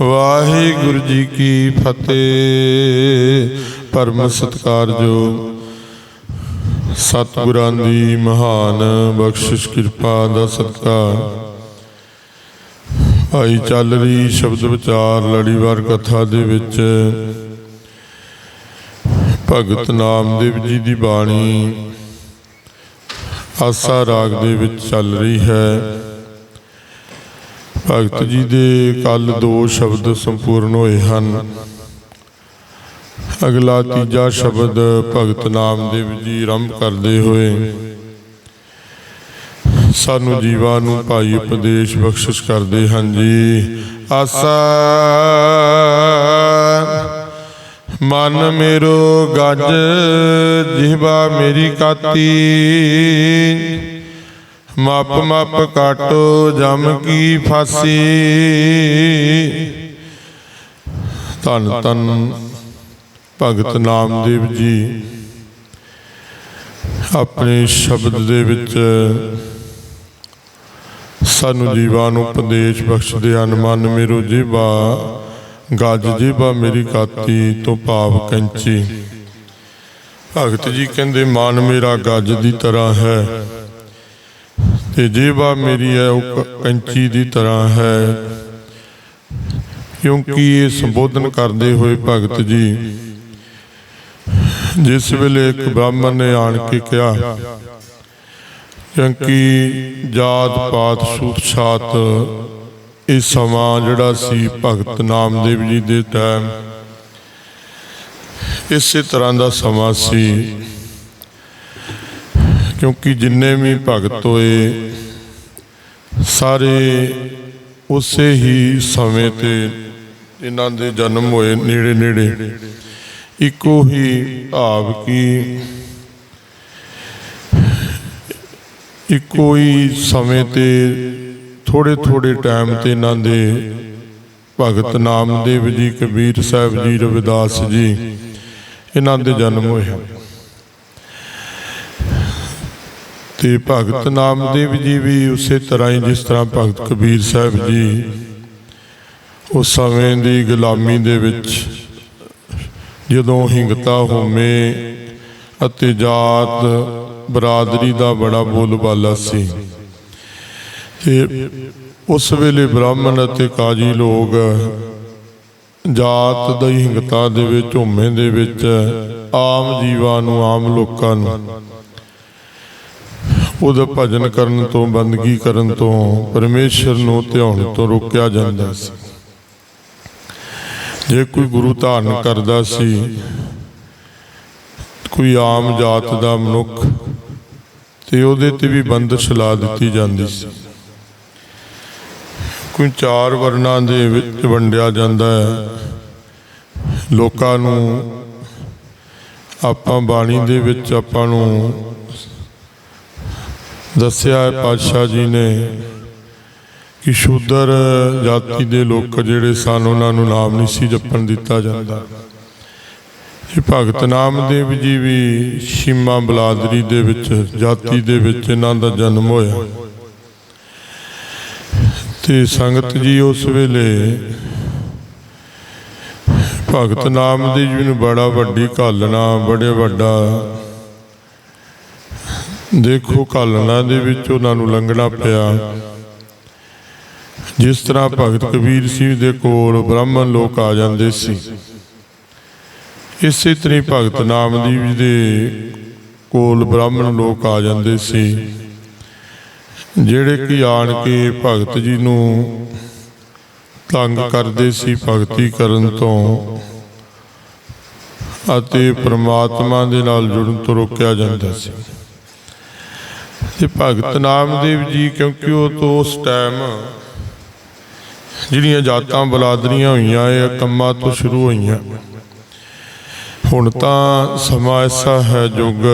ਵਾਹਿਗੁਰੂ ਜੀ ਕੀ ਫਤਿਹ। ਪਰਮ ਸਤਿਕਾਰਯੋਗ ਸਤਿਗੁਰਾਂ ਦੀ ਮਹਾਨ ਬਖਸ਼ਿਸ਼ ਕਿਰਪਾ ਦਾ ਸਤਿਕਾਰ। ਭਾਈ ਚੱਲ ਰਹੀ ਸ਼ਬਦ ਵਿਚਾਰ ਲੜੀਵਾਰ ਕਥਾ ਦੇ ਵਿੱਚ ਭਗਤ ਨਾਮਦੇਵ ਜੀ ਦੀ ਬਾਣੀ ਆਸਾ ਰਾਗ ਦੇ ਵਿੱਚ ਚੱਲ ਰਹੀ ਹੈ। ਭਗਤ ਜੀ ਦੇ ਕੱਲ ਦੋ ਸ਼ਬਦ ਸੰਪੂਰਨ ਹੋਏ ਹਨ। ਅਗਲਾ ਤੀਜਾ ਸ਼ਬਦ ਭਗਤ ਨਾਮਦੇਵ ਜੀ ਆਰੰਭ ਕਰਦੇ ਹੋਏ, ਸਾਨੂੰ ਜੀਵਾਂ ਨੂੰ ਭਾਈ ਉਪਦੇਸ਼ ਬਖਸ਼ਿਸ਼ ਕਰਦੇ ਹਨ ਜੀ। ਆਸਾ, ਮਨ ਮੇਰੋ ਗੱਜ ਜਿਹਵਾ ਮੇਰੀ ਕਾਤੀ। ਮਪ ਮਪ ਕਾਟੋ, ਜਮ ਕੀ ਫਾਸੀ। ਧੰਨ ਧੰਨ ਭਗਤ ਨਾਮਦੇਵ ਜੀ, ਆਪਣੇ ਸ਼ਬਦ ਦੇ ਵਿੱਚ ਸਾਨੂੰ ਜੀਵਾਂ ਨੂੰ ਉਪਦੇਸ਼ ਬਖਸ਼ਦੇ ਹਨ, ਮਨ ਮੇਰੋ ਜੀਵਾ, ਗੱਜ ਜੀਵਾ ਮੇਰੀ ਕਾਤੀ ਤੋਂ ਭਾਵ ਕੈਂਚੀ। ਭਗਤ ਜੀ ਕਹਿੰਦੇ, ਮਨ ਮੇਰਾ ਗੱਜ ਦੀ ਤਰ੍ਹਾਂ ਹੈ। ਤੇ ਜੀਵਾ ਮੇਰੀ ਹੈ, ਉਹ ਕੰਚੀ ਦੀ ਤਰ੍ਹਾਂ ਹੈ। ਕਿਉਂਕਿ ਇਹ ਸੰਬੋਧਨ ਕਰਦੇ ਹੋਏ ਭਗਤ ਜੀ, ਜਿਸ ਵੇਲੇ ਇੱਕ ਬ੍ਰਾਹਮਣ ਨੇ ਆਣ ਕੇ ਕਿਹਾ ਕਿਉਂਕਿ ਜਾਤ ਪਾਤ ਸੂਤ ਛਾਤ ਇਹ ਸਮਾਂ ਜਿਹੜਾ ਸੀ ਭਗਤ ਨਾਮਦੇਵ ਜੀ ਦੇ ਟਾਈਮ ਇਸੇ ਤਰ੍ਹਾਂ ਦਾ ਸਮਾਂ ਸੀ। ਕਿਉਂਕਿ ਜਿੰਨੇ ਵੀ ਭਗਤ ਹੋਏ ਸਾਰੇ ਉਸੇ ਹੀ ਸਮੇਂ ਤੇ ਇਹਨਾਂ ਦੇ ਜਨਮ ਹੋਏ ਨੇੜੇ ਨੇੜੇ। ਇੱਕੋ ਹੀ ਭਾਵ ਕੀ ਇੱਕੋ ਹੀ ਸਮੇਂ ਤੇ ਥੋੜੇ ਥੋੜੇ ਟਾਈਮ ਤੇ ਇਹਨਾਂ ਦੇ ਭਗਤ ਨਾਮਦੇਵ ਜੀ, ਕਬੀਰ ਸਾਹਿਬ ਜੀ, ਰਵਿਦਾਸ ਜੀ, ਇਹਨਾਂ ਦੇ ਜਨਮ ਹੋਏ ਹਨ ਤੇ ਭਗਤ ਨਾਮਦੇਵ ਜੀ ਵੀ ਉਸੇ ਤਰ੍ਹਾਂ ਹੀ ਜਿਸ ਤਰ੍ਹਾਂ ਭਗਤ ਕਬੀਰ ਸਾਹਿਬ ਜੀ ਉਸ ਸਮੇਂ ਦੀ ਗੁਲਾਮੀ ਦੇ ਵਿੱਚ ਜਦੋਂ ਹਿੰਗਤਾ ਹੋਮੇ ਅਤੇ ਜਾਤ ਬਰਾਦਰੀ ਦਾ ਬੜਾ ਬੋਲਬਾਲਾ ਸੀ। ਤੇ ਉਸ ਵੇਲੇ ਬ੍ਰਾਹਮਣ ਅਤੇ ਕਾਜੀ ਲੋਕ ਜਾਤ ਦੀ ਹਿੰਗਤਾ ਦੇ ਵਿੱਚ, ਹੋਮੇ ਦੇ ਵਿੱਚ ਆਮ ਜੀਵਾਂ ਨੂੰ, ਆਮ ਲੋਕਾਂ ਨੂੰ ਉਹਦਾ ਭਜਨ ਕਰਨ ਤੋਂ ਬੰਦਗੀ ਕਰਨ ਤੋਂ ਪਰਮੇਸ਼ਰ ਨੂੰ ਧਿਆਉਣ ਤੋਂ ਰੋਕਿਆ ਜਾਂਦਾ ਸੀ। ਜੇ ਕੋਈ ਗੁਰੂ ਧਾਰਨ ਕਰਦਾ ਸੀ, ਕੋਈ ਆਮ ਜਾਤ ਦਾ ਮਨੁੱਖ, ਤੇ ਉਹਦੇ ਤੇ ਵੀ ਬੰਦਸ਼ ਲਾ ਦਿੱਤੀ ਜਾਂਦੀ ਸੀ। ਕੋਈ ਚਾਰ ਵਰਨਾਂ ਦੇ ਵਿੱਚ ਵੰਡਿਆ ਜਾਂਦਾ ਹੈ। ਲੋਕਾਂ ਨੂੰ ਆਪਾਂ ਬਾਣੀ ਦੇ ਵਿੱਚ ਆਪਾਂ ਨੂੰ ਦੱਸਿਆ ਹੈ ਪਾਤਸ਼ਾਹ ਜੀ ਨੇ ਕਿ ਸ਼ੂਦਰ ਜਾਤੀ ਦੇ ਲੋਕ ਜਿਹੜੇ ਸਨ, ਉਹਨਾਂ ਨੂੰ ਨਾਮ ਨਹੀਂ ਸੀ ਜਪਣ ਦਿੱਤਾ ਜਾਂਦਾ। ਇਹ ਭਗਤ ਨਾਮਦੇਵ ਜੀ ਵੀ ਸ਼ੀਮਾ ਬਲਾਦਰੀ ਦੇ ਵਿੱਚ, ਜਾਤੀ ਦੇ ਵਿੱਚ ਇਹਨਾਂ ਦਾ ਜਨਮ ਹੋਇਆ। ਤੇ ਸੰਗਤ ਜੀ ਉਸ ਵੇਲੇ ਭਗਤ ਨਾਮਦੇਵ ਜੀ ਨੂੰ ਬੜਾ ਵੱਡੀ ਘਾਲਣਾ, ਬੜੇ ਵੱਡਾ ਦੇਖੋ ਘਾਲਣਾ ਦੇ ਵਿੱਚ ਉਹਨਾਂ ਨੂੰ ਲੰਘਣਾ ਪਿਆ। ਜਿਸ ਤਰ੍ਹਾਂ ਭਗਤ ਕਬੀਰ ਸਿੰਘ ਦੇ ਕੋਲ ਬ੍ਰਾਹਮਣ ਲੋਕ ਆ ਜਾਂਦੇ ਸੀ। ਇਸੇ ਤਰ੍ਹਾਂ ਭਗਤ ਨਾਮਦੀਪ ਜੀ ਦੇ ਕੋਲ ਬ੍ਰਾਹਮਣ ਲੋਕ ਆ ਜਾਂਦੇ ਸੀ। ਜਿਹੜੇ ਕਿ ਆਣ ਕੇ ਭਗਤ ਜੀ ਨੂੰ ਤੰਗ ਕਰਦੇ ਸੀ ਭਗਤੀ ਕਰਨ ਤੋਂ ਅਤੇ ਪ੍ਰਮਾਤਮਾ ਦੇ ਨਾਲ ਜੁੜਨ ਤੋਂ ਰੋਕਿਆ ਜਾਂਦਾ ਸੀ। ਤੇ ਭਗਤ ਨਾਮਦੇਵ ਜੀ ਕਿਉਂਕਿ ਉਹ ਤੋਂ ਉਸ ਟਾਈਮ ਜਿਹੜੀਆਂ ਜਾਤਾਂ ਬਲਾਦਰੀਆਂ ਹੋਈਆਂ ਇਹ ਕੰਮਾਂ ਤੋਂ ਸ਼ੁਰੂ ਹੋਈਆਂ। ਹੁਣ ਤਾਂ ਸਮਾਂ ਐਸਾ ਹੈ ਯੁੱਗ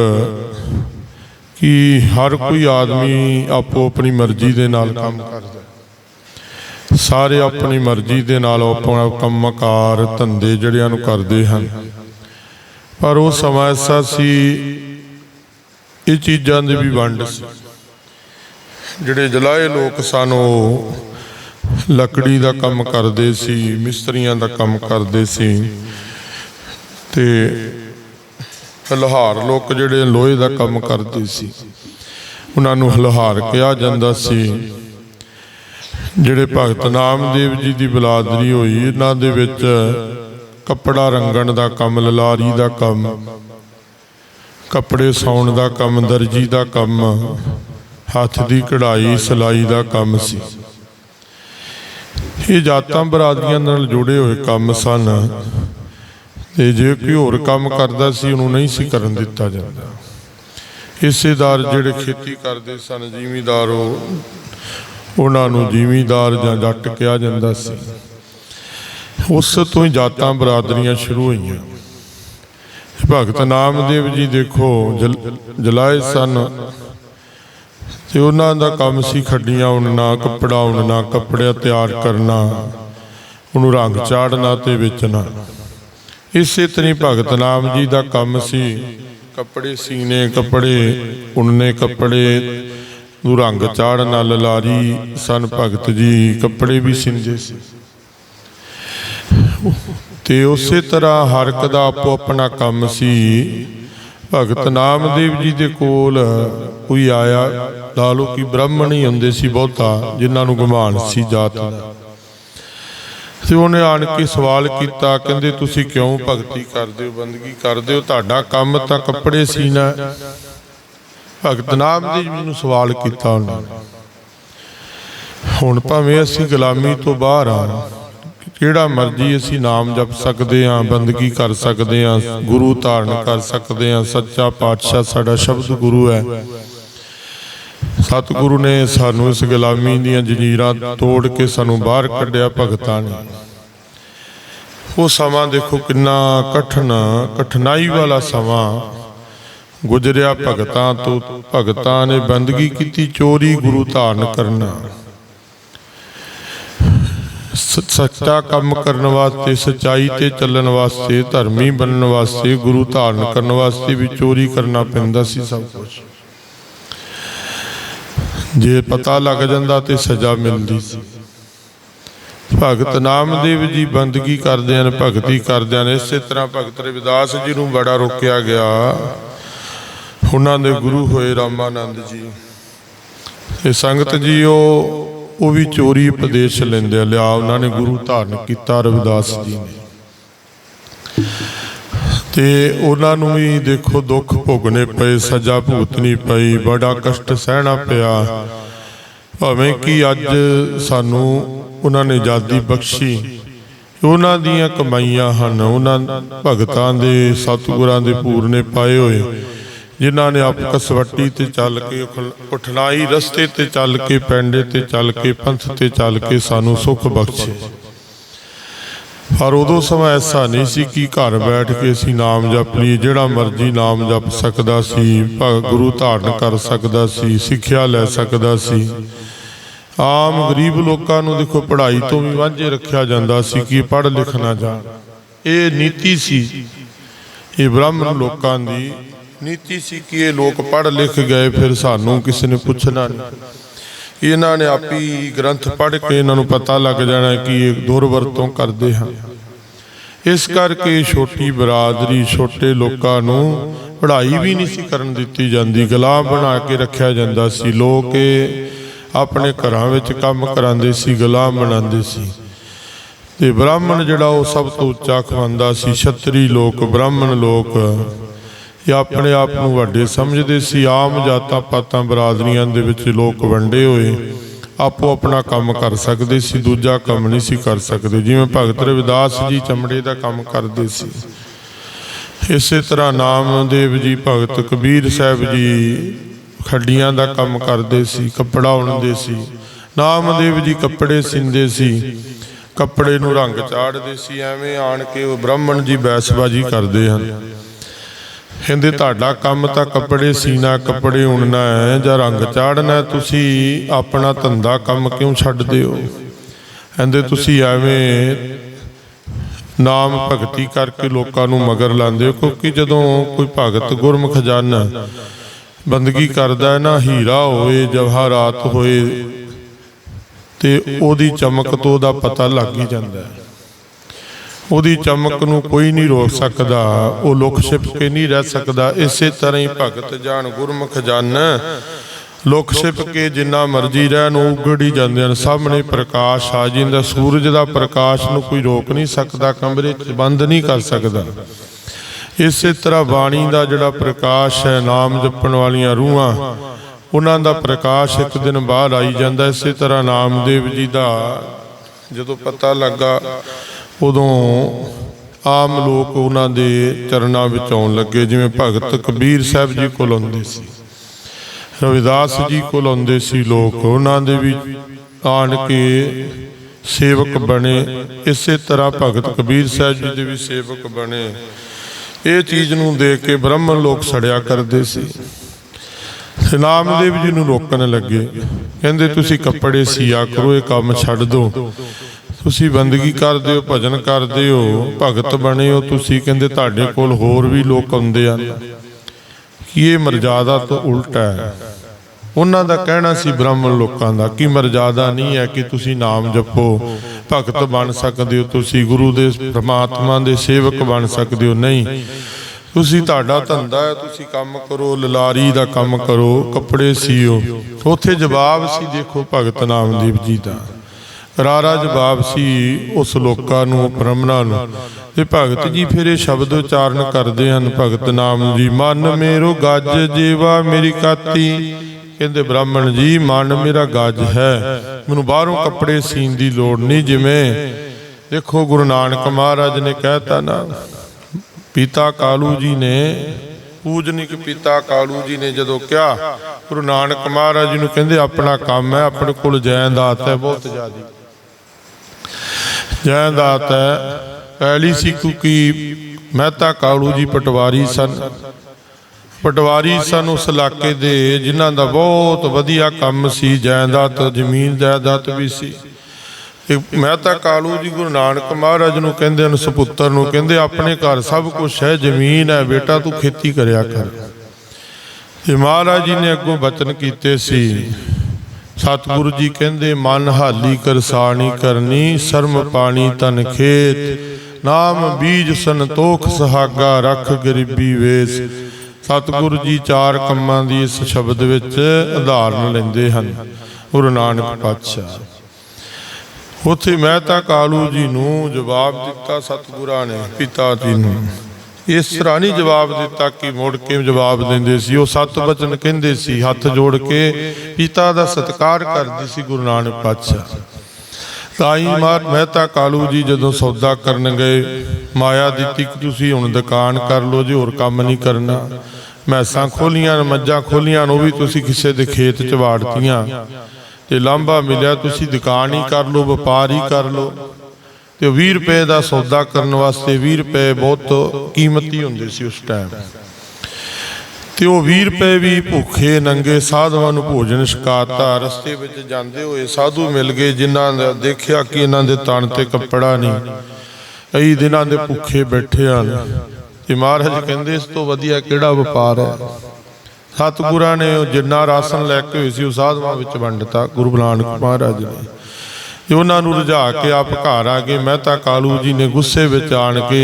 ਕਿ ਹਰ ਕੋਈ ਆਦਮੀ ਆਪੋ ਆਪਣੀ ਮਰਜ਼ੀ ਦੇ ਨਾਲ ਕੰਮ ਕਰਦਾ। ਸਾਰੇ ਆਪਣੀ ਮਰਜ਼ੀ ਦੇ ਨਾਲ ਆਪਣਾ ਕੰਮਕਾਰ ਧੰਦੇ ਜਿਹੜਿਆਂ ਨੂੰ ਕਰਦੇ ਹਨ। ਪਰ ਉਹ ਸਮਾਂ ਐਸਾ ਸੀ ਇਹ ਚੀਜ਼ਾਂ ਦੀ ਵੀ ਵੰਡ ਸੀ। ਜਿਹੜੇ ਜਲਾਏ ਲੋਕ ਸਨ, ਉਹ ਲੱਕੜੀ ਦਾ ਕੰਮ ਕਰਦੇ ਸੀ, ਮਿਸਤਰੀਆਂ ਦਾ ਕੰਮ ਕਰਦੇ ਸੀ ਤੇ ਹਲਹਾਰ ਲੋਕ ਜਿਹੜੇ ਲੋਹੇ ਦਾ ਕੰਮ ਕਰਦੇ ਸੀ, ਉਹਨਾਂ ਨੂੰ ਹਲਹਾਰ ਕਿਹਾ ਜਾਂਦਾ ਸੀ। ਜਿਹੜੇ ਭਗਤ ਨਾਮਦੇਵ ਜੀ ਦੀ ਬਲਾਦਰੀ ਹੋਈ, ਇਹਨਾਂ ਦੇ ਵਿੱਚ ਕੱਪੜਾ ਰੰਗਣ ਦਾ ਕੰਮ, ਲਲਾਰੀ ਦਾ ਕੰਮ ਕੱਪੜੇ ਸਾਉਣ ਦਾ ਕੰਮ, ਦਰਜੀ ਦਾ ਕੰਮ, ਹੱਥ ਦੀ ਕਢਾਈ, ਸਿਲਾਈ ਦਾ ਕੰਮ ਸੀ। ਇਹ ਜਾਤਾਂ ਬਰਾਦਰੀਆਂ ਨਾਲ ਜੁੜੇ ਹੋਏ ਕੰਮ ਸਨ ਤੇ ਜੇ ਕੋਈ ਹੋਰ ਕੰਮ ਕਰਦਾ ਸੀ, ਉਹਨੂੰ ਨਹੀਂ ਸੀ ਕਰਨ ਦਿੱਤਾ ਜਾਂਦਾ। ਹਿੱਸੇਦਾਰ ਜਿਹੜੇ ਖੇਤੀ ਕਰਦੇ ਸਨ, ਜਿਮੀਦਾਰ ਉਹ, ਉਹਨਾਂ ਨੂੰ ਜਿਮੀਦਾਰ ਜਾਂ ਜੱਟ ਕਿਹਾ ਜਾਂਦਾ ਸੀ। ਉਸ ਤੋਂ ਹੀ ਜਾਤਾਂ ਬਰਾਦਰੀਆਂ ਸ਼ੁਰੂ ਹੋਈਆਂ। ਭਗਤ ਨਾਮਦੇਵ ਜੀ ਦੇਖੋ, ਜਲ- ਜਲਾਏ ਸਨ। ਤੇ ਉਹਨਾਂ ਦਾ ਕੰਮ ਸੀ ਖੱਡੀਆਂ ਉਣਨਾ ਕੱਪੜਾ ਉਣਨਾ ਕੱਪੜਿਆ ਤਿਆਰ ਕਰਨਾ, ਉਹਨੂੰ ਰੰਗ ਚਾੜਨਾ ਤੇ ਵੇਚਣਾ। ਇਸੇ ਤਰ੍ਹਾਂ ਹੀ ਭਗਤ ਨਾਮ ਜੀ ਦਾ ਕੰਮ ਸੀ। ਕੱਪੜੇ ਸੀਨੇ, ਕੱਪੜੇ ਉਣਨੇ ਕੱਪੜੇ ਨੂੰ ਰੰਗ ਚਾੜਨਾ, ਲਲਾਰੀ ਸਨ ਭਗਤ ਜੀ, ਕੱਪੜੇ ਵੀ ਸਿੰਦੇ ਸੀ। ਤੇ ਉਸੇ ਤਰ੍ਹਾਂ ਹਰ ਇੱਕ ਦਾ ਆਪੋ ਆਪਣਾ ਕੰਮ ਸੀ। ਭਗਤ ਨਾਮਦੇਵ ਜੀ ਦੇ ਕੋਲ ਕੋਈ ਆਇਆ ਲਾ ਲਓ ਕਿ ਬ੍ਰਾਹਮਣ ਹੀ ਹੁੰਦੇ ਸੀ ਬਹੁਤਾ, ਜਿਨ੍ਹਾਂ ਨੂੰ ਗੁਮਾਨ ਸੀ ਜਾਤ ਦਾ। ਤੇ ਉਹਨੇ ਆਣ ਕੇ ਸਵਾਲ ਕੀਤਾ, ਕਹਿੰਦੇ, ਤੁਸੀਂ ਕਿਉਂ ਭਗਤੀ ਕਰਦੇ ਹੋ? ਬੰਦਗੀ ਕਰਦੇ ਹੋ? ਤੁਹਾਡਾ ਕੰਮ ਤਾਂ ਕੱਪੜੇ ਸੀਨਾ ਹੈ। ਭਗਤ ਨਾਮਦੇਵ ਜੀ ਨੂੰ ਸਵਾਲ ਕੀਤਾ ਉਹਨੇ। ਹੁਣ ਭਾਵੇਂ ਅਸੀਂ ਗੁਲਾਮੀ ਤੋਂ ਬਾਹਰ ਆ ਜਿਹੜਾ ਮਰਜ਼ੀ ਅਸੀਂ ਨਾਮ ਜਪ ਸਕਦੇ ਹਾਂ, ਬੰਦਗੀ ਕਰ ਸਕਦੇ ਹਾਂ, ਗੁਰੂ ਧਾਰਨ ਕਰ ਸਕਦੇ ਹਾਂ, ਸੱਚਾ ਪਾਤਸ਼ਾਹ ਸਾਡਾ ਸ਼ਬਦ ਗੁਰੂ ਹੈ। ਸਤਿਗੁਰੂ ਨੇ ਸਾਨੂੰ ਇਸ ਗੁਲਾਮੀ ਦੀਆਂ ਜੰਜੀਰਾਂ ਤੋੜ ਕੇ ਸਾਨੂੰ ਬਾਹਰ ਕੱਢਿਆ ਭਗਤਾਂ ਨੇ। ਉਹ ਸਮਾਂ ਦੇਖੋ ਕਿੰਨਾ ਕਠਨ, ਕਠਿਨਾਈ ਵਾਲਾ ਸਮਾਂ ਗੁਜਰਿਆ ਭਗਤਾਂ ਤੋਂ। ਭਗਤਾਂ ਨੇ ਬੰਦਗੀ ਕੀਤੀ ਚੋਰੀ, ਗੁਰੂ ਧਾਰਨ ਕਰਨਾ। ਸੱਚਾ ਕੰਮ ਕਰਨ ਵਾਸਤੇ, ਸਚਾਈ ਤੇ ਚੱਲਣ ਵਾਸਤੇ, ਧਰਮੀ ਬਣਨ ਵਾਸਤੇ, ਗੁਰੂ ਧਾਰਨ ਕਰਨ ਵਾਸਤੇ ਵੀ ਚੋਰੀ ਕਰਨਾ ਪੈਂਦਾ ਸੀ ਸਭ ਕੁਝ ਜੇ ਪਤਾ ਲੱਗ ਜਾਂਦਾ ਤੇ ਸਜ਼ਾ ਮਿਲਦੀ ਸੀ। ਭਗਤ ਨਾਮਦੇਵ ਜੀ ਬੰਦਗੀ ਕਰਦੇ ਹਨ, ਭਗਤੀ ਕਰਦੇ ਹਨ। ਇਸੇ ਤਰ੍ਹਾਂ ਭਗਤ ਰਵਿਦਾਸ ਜੀ ਨੂੰ ਬੜਾ ਰੋਕਿਆ ਗਿਆ। ਉਹਨਾਂ ਦੇ ਗੁਰੂ ਹੋਏ ਰਾਮਾਨੰਦ ਜੀ। ਇਹ ਸੰਗਤ ਜੀ ਉਹ ਵੀ ਚੋਰੀ ਉਪਦੇਸ਼ ਲੈਂਦੇ ਆ। ਲਿਆ ਉਹਨਾਂ ਨੇ ਗੁਰੂ ਧਾਰਨ ਕੀਤਾ, ਰਵਿਦਾਸ ਜੀ ਨੇ। ਤੇ ਉਹਨਾਂ ਨੂੰ ਵੀ ਦੇਖੋ, ਦੁੱਖ ਭੋਗਣੇ ਪਏ, ਸਜ਼ਾ ਭੁਗਤਣੀ ਪਈ, ਬੜਾ ਕਸ਼ਟ ਸਹਿਣਾ ਪਿਆ। ਭਾਵੇਂ ਕਿ ਅੱਜ ਸਾਨੂੰ ਉਹਨਾਂ ਨੇ ਆਜ਼ਾਦੀ ਬਖਸ਼ੀ, ਉਹਨਾਂ ਦੀਆਂ ਕਮਾਈਆਂ ਹਨ, ਉਹਨਾਂ ਭਗਤਾਂ ਦੇ, ਸਤਿਗੁਰਾਂ ਦੇ ਪੂਰਨੇ ਪਾਏ ਹੋਏ। ਜਿਨ੍ਹਾਂ ਨੇ ਆਪ ਕਸਵੱਟੀ ਤੇ ਚੱਲ ਕੇ ਉਖਲ- ਰਸਤੇ ਤੇ ਚੱਲ ਕੇ, ਪੈਂਡੇ ਤੇ ਚੱਲ ਕੇ, ਪੰਥ ਤੇ ਚੱਲ ਕੇ ਸਾਨੂੰ ਸੁੱਖ ਬਖਸ਼ੇ। ਪਰ ਉਦੋਂ ਸਮਾਂ ਐਸਾ ਨਹੀਂ ਸੀ ਕਿ ਘਰ ਬੈਠ ਕੇ ਅਸੀਂ ਨਾਮ ਜਪ ਲਈ ਜਿਹੜਾ ਮਰਜ਼ੀ ਨਾਮ ਜਪ ਸਕਦਾ ਸੀ, ਭਗ, ਗੁਰੂ ਧਾਰਨ ਕਰ ਸਕਦਾ ਸੀ, ਸਿੱਖਿਆ ਲੈ ਸਕਦਾ ਸੀ। ਆਮ ਗਰੀਬ ਲੋਕਾਂ ਨੂੰ ਦੇਖੋ, ਪੜ੍ਹਾਈ ਤੋਂ ਵੀ ਵਾਂਝੇ ਰੱਖਿਆ ਜਾਂਦਾ ਸੀ ਕਿ ਪੜ੍ਹ ਲਿਖ ਨਾ ਜਾਣ। ਇਹ ਨੀਤੀ ਸੀ। ਇਹ ਬ੍ਰਾਹਮਣ ਲੋਕਾਂ ਦੀ ਨੀਤੀ ਸੀ ਕਿ ਇਹ ਲੋਕ ਪੜ੍ਹ ਲਿਖ ਗਏ, ਫਿਰ ਸਾਨੂੰ ਕਿਸੇ ਨੇ ਪੁੱਛਣਾ ਨਹੀਂ। ਇਹਨਾਂ ਨੇ ਆਪੀ ਗ੍ਰੰਥ ਪੜ੍ਹ ਕੇ ਇਹਨਾਂ ਨੂੰ ਪਤਾ ਲੱਗ ਜਾਣਾ ਕਿ ਇਹ ਦੁਰਵਰਤੋਂ ਕਰਦੇ ਹਨ। ਇਸ ਕਰਕੇ ਛੋਟੀ ਬਰਾਦਰੀ ਛੋਟੇ ਲੋਕਾਂ ਨੂੰ ਪੜ੍ਹਾਈ ਵੀ ਨਹੀਂ ਸੀ ਕਰਨ ਦਿੱਤੀ ਜਾਂਦੀ, ਗੁਲਾਮ ਬਣਾ ਕੇ ਰੱਖਿਆ ਜਾਂਦਾ ਸੀ। ਲੋਕ ਇਹ ਆਪਣੇ ਘਰਾਂ ਵਿੱਚ ਕੰਮ ਕਰਾਉਂਦੇ ਸੀ, ਗੁਲਾਮ ਬਣਾਉਂਦੇ ਸੀ। ਤੇ ਬ੍ਰਾਹਮਣ ਜਿਹੜਾ ਉਹ ਸਭ ਤੋਂ ਉੱਚਾ ਖਵਾਂਦਾ ਸੀ, ਛਤਰੀ ਲੋਕ, ਬ੍ਰਾਹਮਣ ਲੋਕ ਇਹ ਆਪਣੇ ਆਪ ਨੂੰ ਵੱਡੇ ਸਮਝਦੇ ਸੀ। ਆਮ ਜਾਤਾਂ ਪਾਤਾਂ ਬਰਾਦਰੀਆਂ ਦੇ ਵਿੱਚ ਲੋਕ ਵੰਡੇ ਹੋਏ, ਆਪੋ ਆਪਣਾ ਕੰਮ ਕਰ ਸਕਦੇ ਸੀ, ਦੂਜਾ ਕੰਮ ਨਹੀਂ ਸੀ ਕਰ ਸਕਦੇ। ਜਿਵੇਂ ਭਗਤ ਰਵਿਦਾਸ ਜੀ ਚਮੜੇ ਦਾ ਕੰਮ ਕਰਦੇ ਸੀ। ਇਸੇ ਤਰ੍ਹਾਂ ਨਾਮਦੇਵ ਜੀ, ਭਗਤ ਕਬੀਰ ਸਾਹਿਬ ਜੀ ਖੱਡੀਆਂ ਦਾ ਕੰਮ ਕਰਦੇ ਸੀ, ਕੱਪੜਾ ਉਣਦੇ ਸੀ। ਨਾਮਦੇਵ ਜੀ ਕੱਪੜੇ ਸਿੰਦੇ ਸੀ, ਕੱਪੜੇ ਨੂੰ ਰੰਗ ਚਾੜਦੇ ਸੀ। ਐਵੇਂ ਆਣ ਕੇ ਉਹ ਬ੍ਰਾਹਮਣ ਜੀ ਬੈਸਬਾਜੀ ਕਰਦੇ ਹਨ। ਕਹਿੰਦੇ ਤੁਹਾਡਾ ਕੰਮ ਤਾਂ ਕੱਪੜੇ ਸੀਨਾ ਕੱਪੜੇ ਉਣਨਾ ਹੈ ਜਾਂ ਰੰਗ ਚਾੜਨਾ ਤੁਸੀਂ ਆਪਣਾ ਧੰਦਾ ਕੰਮ ਕਿਉਂ ਛੱਡਦੇ ਹੋ? ਕਹਿੰਦੇ ਤੁਸੀਂ ਐਵੇਂ ਨਾਮ ਭਗਤੀ ਕਰਕੇ ਲੋਕਾਂ ਨੂੰ ਮਗਰ ਲਾਉਂਦੇ ਹੋ, ਕਿਉਂਕਿ ਜਦੋਂ ਕੋਈ ਭਗਤ ਗੁਰਮੁਖ ਜਨ ਬੰਦਗੀ ਕਰਦਾ ਹੈ ਨਾ, ਹੀਰਾ ਹੋਵੇ ਜਵਾਹਰਾਤ ਹੋਏ, ਤੇ ਉਹਦੀ ਚਮਕ ਤੋਂ ਉਹਦਾ ਪਤਾ ਲੱਗ ਹੀ ਜਾਂਦਾ ਹੈ। ਉਹਦੀ ਚਮਕ ਨੂੰ ਕੋਈ ਨਹੀਂ ਰੋਕ ਸਕਦਾ, ਉਹ ਲੁਕ ਛਿਪ ਕੇ ਨਹੀਂ ਰਹਿ ਸਕਦਾ, ਇਸੇ ਤਰ੍ਹਾਂ ਹੀ ਭਗਤ ਜਾਣ ਗੁਰਮੁਖ ਜਨ। ਲੁਕ ਛਿਪ ਕੇ ਜਿੰਨਾ ਮਰਜ਼ੀ ਰਹਿਣ, ਉਹ ਉਗੜੀ ਜਾਂਦੇ ਹਨ, ਸਾਹਮਣੇ ਪ੍ਰਕਾਸ਼ ਆ ਜਾਂਦਾ, ਸੂਰਜ ਦਾ ਪ੍ਰਕਾਸ਼ ਨੂੰ ਕੋਈ ਰੋਕ ਨਹੀਂ ਸਕਦਾ, ਕਮਰੇ 'ਚ ਬੰਦ ਨਹੀਂ ਕਰ ਸਕਦਾ। ਇਸੇ ਤਰ੍ਹਾਂ ਬਾਣੀ ਦਾ ਜਿਹੜਾ ਪ੍ਰਕਾਸ਼ ਹੈ, ਨਾਮ ਜਪਣ ਵਾਲੀਆਂ ਰੂਹਾਂ, ਉਹਨਾਂ ਦਾ ਪ੍ਰਕਾਸ਼ ਇੱਕ ਦਿਨ ਬਾਹਰ ਆਈ ਜਾਂਦਾ, ਇਸੇ ਤਰ੍ਹਾਂ ਨਾਮਦੇਵ ਜੀ ਦਾ ਜਦੋਂ ਪਤਾ ਲੱਗਾ ਉਦੋਂ ਆਮ ਲੋਕ ਉਹਨਾਂ ਦੇ ਚਰਨਾਂ ਵਿੱਚ ਆਉਣ ਲੱਗੇ, ਜਿਵੇਂ ਭਗਤ ਕਬੀਰ ਸਾਹਿਬ ਜੀ ਕੋਲ ਆਉਂਦੇ ਸੀ। ਰਵਿਦਾਸ ਜੀ ਕੋਲ ਆਉਂਦੇ ਸੀ ਲੋਕ, ਉਹਨਾਂ ਦੇ ਵੀ ਆਣ ਕੇ ਸੇਵਕ ਬਣੇ। ਇਸੇ ਤਰ੍ਹਾਂ ਭਗਤ ਕਬੀਰ ਸਾਹਿਬ ਜੀ ਦੇ ਵੀ ਸੇਵਕ ਬਣੇ। ਇਹ ਚੀਜ਼ ਨੂੰ ਦੇਖ ਕੇ ਬ੍ਰਾਹਮਣ ਲੋਕ ਸੜਿਆ ਕਰਦੇ ਸੀ। ਨਾਮਦੇਵ ਜੀ ਨੂੰ ਰੋਕਣ ਲੱਗੇ। ਕਹਿੰਦੇ, ਤੁਸੀਂ ਕੱਪੜੇ ਸੀਆ ਕਰੋ, ਇਹ ਕੰਮ ਛੱਡ ਦਿਓ ਤੁਸੀਂ ਬੰਦਗੀ ਕਰਦੇ ਹੋ ਭਜਨ ਕਰਦੇ ਹੋ ਭਗਤ ਬਣੇ ਹੋ ਤੁਸੀਂ ਕਹਿੰਦੇ ਤੁਹਾਡੇ ਕੋਲ ਹੋਰ ਵੀ ਲੋਕ ਆਉਂਦੇ ਆ ਕਿ ਇਹ ਮਰਜ਼ਾਦਾ ਤੋਂ ਉਲਟਾ ਹੈ। ਉਹਨਾਂ ਦਾ ਕਹਿਣਾ ਸੀ ਬ੍ਰਾਹਮਣ ਲੋਕਾਂ ਦਾ ਕਿ ਮਰਜ਼ਾਦਾ ਨਹੀਂ ਹੈ ਕਿ ਤੁਸੀਂ ਨਾਮ ਜਪੋ, ਭਗਤ ਬਣ ਸਕਦੇ ਹੋ ਤੁਸੀਂ, ਗੁਰੂ ਦੇ, ਪ੍ਰਮਾਤਮਾ ਦੇ ਸੇਵਕ ਬਣ ਸਕਦੇ ਹੋ, ਨਹੀਂ। ਤੁਸੀਂ ਤੁਹਾਡਾ ਧੰਦਾ ਹੈ, ਤੁਸੀਂ ਕੰਮ ਕਰੋ, ਲਲਾਰੀ ਦਾ ਕੰਮ ਕਰੋ, ਕੱਪੜੇ ਸੀਓ। ਉੱਥੇ ਜਵਾਬ ਸੀ, ਦੇਖੋ ਭਗਤ ਨਾਮਦੇਵ ਜੀ ਦਾ। ਰਾਰਾ ਜਵਾਬ ਸੀ ਉਸ ਲੋਕਾਂ ਨੂੰ ਬ੍ਰਹਮਣਾ ਨੂੰ। ਤੇ ਭਗਤ ਜੀ ਫਿਰ ਇਹ ਸ਼ਬਦ ਉਚਾਰਨ ਕਰਦੇ ਹਨ, ਭਗਤ ਨਾਮ ਜੀ, ਮਨ ਮੇਰੋ ਗੱਜ ਜੀਵਾ ਮੇਰੀ ਕਾਤੀ। ਕਹਿੰਦੇ, ਬ੍ਰਾਹਮਣ ਜੀ, ਮਨ ਮੇਰਾ ਗੱਜ ਹੈ। ਮੈਨੂੰ ਬਾਹਰੋਂ ਕੱਪੜੇ ਸੀਨ ਦੀ ਲੋੜ ਨਹੀਂ, ਜਿਵੇਂ ਦੇਖੋ ਗੁਰੂ ਨਾਨਕ ਮਹਾਰਾਜ ਨੇ ਕਹਿਤਾ ਨਾ, ਪਿਤਾ ਕਾਲੂ ਜੀ ਨੇ, ਪੂਜਨਿਕ ਪਿਤਾ ਕਾਲੂ ਜੀ ਨੇ ਜਦੋਂ ਕਿਹਾ, ਗੁਰੂ ਨਾਨਕ ਮਹਾਰਾਜ ਜੀ ਨੂੰ ਕਹਿੰਦੇ, ਆਪਣਾ ਕੰਮ ਹੈ, ਆਪਣੇ ਕੋਲ ਜਾਇਦਾਦ ਹੈ, ਬਹੁਤ ਜ਼ਿਆਦੀ। ਜਾਇਦਾਦ ਹੈ। ਪਹਿਲੀ ਸੀ ਕਿਉਂਕਿ ਮਹਿਤਾ ਕਾਲੂ ਜੀ ਪਟਵਾਰੀ ਸਨ। ਪਟਵਾਰੀ ਸਨ ਉਸ ਇਲਾਕੇ ਦੇ, ਜਿਨ੍ਹਾਂ ਦਾ ਬਹੁਤ ਵਧੀਆ ਕੰਮ ਸੀ। ਜਾਇਦਾਦ ਜ਼ਮੀਨ ਜਾਇਦਾਦ ਵੀ ਸੀ। ਮਹਿਤਾ ਕਾਲੂ ਜੀ ਗੁਰੂ ਨਾਨਕ ਮਹਾਰਾਜ ਨੂੰ ਕਹਿੰਦੇ ਹਨ, ਸੁਪੁੱਤਰ ਨੂੰ ਕਹਿੰਦੇ, ਆਪਣੇ ਘਰ ਸਭ ਕੁਝ ਹੈ, ਜ਼ਮੀਨ ਹੈ, ਬੇਟਾ ਤੂੰ ਖੇਤੀ ਕਰਿਆ ਕਰ। ਤੇ ਮਹਾਰਾਜ ਜੀ ਨੇ ਅੱਗੋਂ ਬਚਨ ਕੀਤੇ ਸੀ ਸਤਿਗੁਰੂ ਜੀ ਕਹਿੰਦੇ, ਮਨ ਹਾਲੀ ਕਰਸਾਣੀ ਕਰਨੀ, ਸ਼ਰਮ ਪਾਣੀ ਤਨ ਖੇਤ। ਨਾਮ ਬੀਜ ਸੰਤੋਖ ਸੁਹਾਗਾ, ਰੱਖ ਗਰੀਬੀ ਵੇਸ। ਸਤਿਗੁਰੂ ਜੀ ਚਾਰ ਕੰਮਾਂ ਦੀ ਇਸ ਸ਼ਬਦ ਵਿੱਚ ਉਦਾਹਰਨ ਲੈਂਦੇ ਹਨ। ਗੁਰੂ ਨਾਨਕ ਪਾਤਸ਼ਾਹ। ਉੱਥੇ ਮਹਿਤਾ ਕਾਲੂ ਜੀ ਨੂੰ ਜਵਾਬ ਦਿੱਤਾ ਸਤਿਗੁਰਾਂ ਨੇ, ਪਿਤਾ ਜੀ ਨੂੰ। ਇਸ ਤਰ੍ਹਾਂ ਨਹੀਂ ਜਵਾਬ ਦਿੱਤਾ ਕਿ ਮੁੜ ਕੇ ਜਵਾਬ ਦਿੰਦੇ ਸੀ। ਉਹ ਸਤ ਬਚਨ ਕਹਿੰਦੇ ਸੀ, ਹੱਥ ਜੋੜ ਕੇ ਪਿਤਾ ਦਾ ਸਤਿਕਾਰ ਕਰਦੇ ਸੀ ਗੁਰੂ ਨਾਨਕ ਪਾਤਸ਼ਾਹ। ਤਾਈ ਮਾਰ ਮਹਿਤਾ ਕਾਲੂ ਜੀ ਜਦੋਂ ਸੌਦਾ ਕਰਨ ਗਏ, ਮਾਇਆ ਦਿੱਤੀ ਕਿ ਤੁਸੀਂ ਹੁਣ ਦੁਕਾਨ ਕਰ ਲਓ ਜੇ, ਹੋਰ ਕੰਮ ਨਹੀਂ ਕਰਨਾ। ਮੈਸਾਂ ਖੋਲੀਆਂ, ਮੱਝਾਂ ਖੋਲੀਆਂ, ਉਹ ਵੀ ਤੁਸੀਂ ਕਿਸੇ ਦੇ ਖੇਤ ਚ ਵਾੜਤੀਆਂ। ਤੇ ਲਾਂਭਾ ਮਿਲਿਆ, ਤੁਸੀਂ ਦੁਕਾਨ ਹੀ ਕਰ ਲਓ, ਵਪਾਰ ਹੀ ਕਰ ਲਓ। ਤੇ 20 ਰੁਪਏ ਦਾ ਸੌਦਾ ਕਰਨ ਵਾਸਤੇ 20 ਰੁਪਏ ਬਹੁਤ ਕੀਮਤੀ ਹੁੰਦੇ ਸੀ ਉਸ ਟਾਈਮ ਤੇ ਉਹ 20 ਰੁਪਏ ਵੀ ਭੁੱਖੇ, ਨੰਗੇ ਸਾਧਵਾਂ ਨੂੰ ਭੋਜਨ ਛਕਾਤਾ, ਰਸਤੇ ਵਿੱਚ ਜਾਂਦੇ ਹੋਏ ਸਾਧੂ ਮਿਲ ਗਏ, ਜਿਨ੍ਹਾਂ ਦਾ ਦੇਖਿਆ ਕਿ ਇਹਨਾਂ ਦੇ ਤਣ ਤੇ ਕੱਪੜਾ ਨਹੀਂ। ਕਈ ਦਿਨਾਂ ਦੇ ਭੁੱਖੇ ਬੈਠੇ ਹਨ। ਤੇ ਮਹਾਰਾਜ ਕਹਿੰਦੇ, ਇਸ ਤੋਂ ਵਧੀਆ ਕਿਹੜਾ ਵਪਾਰ ਹੈ? ਸਤਿਗੁਰਾਂ ਨੇ ਉਹ ਜਿੰਨਾ ਰਾਸ਼ਨ ਲੈ ਕੇ ਹੋਏ ਸੀ, ਉਹ ਸਾਧਵਾਂ ਵਿੱਚ ਵੰਡਤਾ, ਗੁਰੂ ਨਾਨਕ ਮਹਾਰਾਜ ਨੇ। ਉਹਨਾਂ ਨੂੰ ਰੁਝਾ ਕੇ ਆਪ ਘਰ ਆ ਗਏ ਮਹਿਤਾ ਕਾਲੂ ਜੀ ਨੇ ਗੁੱਸੇ ਵਿੱਚ ਆਣ ਕੇ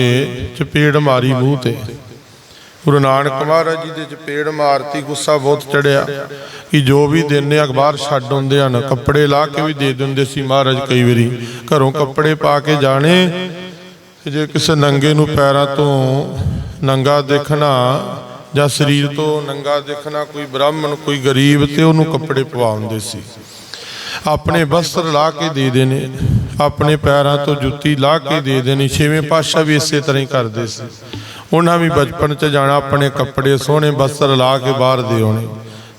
ਚਪੇੜ ਮਾਰੀ ਮੂੰਹ ਤੇ। ਗੁਰੂ ਨਾਨਕ ਮਹਾਰਾਜ ਜੀ ਦੇ ਚਪੇੜ ਮਾਰਤੀ, ਗੁੱਸਾ ਬਹੁਤ ਚੜਿਆ ਕਿ ਜੋ ਵੀ ਦਿੰਨੇ ਅਖਬਾਰ ਛੱਡ ਹੁੰਦੇ ਹਨ, ਕੱਪੜੇ ਲਾ ਕੇ ਵੀ ਦੇ ਦਿੰਦੇ ਸੀ ਮਹਾਰਾਜ ਕਈ ਵਾਰੀ। ਘਰੋਂ ਕੱਪੜੇ ਪਾ ਕੇ ਜਾਣੇ ਜੇ ਕਿਸੇ ਨੰਗੇ ਨੂੰ ਪੈਰਾਂ ਤੋਂ ਨੰਗਾ ਦੇਖਣਾ ਜਾਂ ਸਰੀਰ ਤੋਂ ਨੰਗਾ ਦੇਖਣਾ, ਕੋਈ ਬ੍ਰਾਹਮਣ, ਕੋਈ ਗਰੀਬ, ਤੇ ਉਹਨੂੰ ਕੱਪੜੇ ਪਵਾਉਂਦੇ ਸੀ। ਆਪਣੇ ਵਸਤਰ ਲਾ ਕੇ ਦੇ ਦੇਣੇ, ਆਪਣੇ ਪੈਰਾਂ ਤੋਂ ਜੁੱਤੀ ਲਾ ਕੇ ਦੇ ਦੇਣੀ, ਛੇਵੇਂ ਪਾਤਸ਼ਾਹ ਵੀ ਇਸੇ ਤਰ੍ਹਾਂ ਹੀ ਕਰਦੇ ਸੀ। ਉਹਨਾਂ ਵੀ ਬਚਪਨ 'ਚ ਜਾਣਾ, ਆਪਣੇ ਕੱਪੜੇ ਸੋਹਣੇ ਬਸਤਰ ਲਾ ਕੇ ਬਾਹਰ ਦੇ ਆਉਣੇ।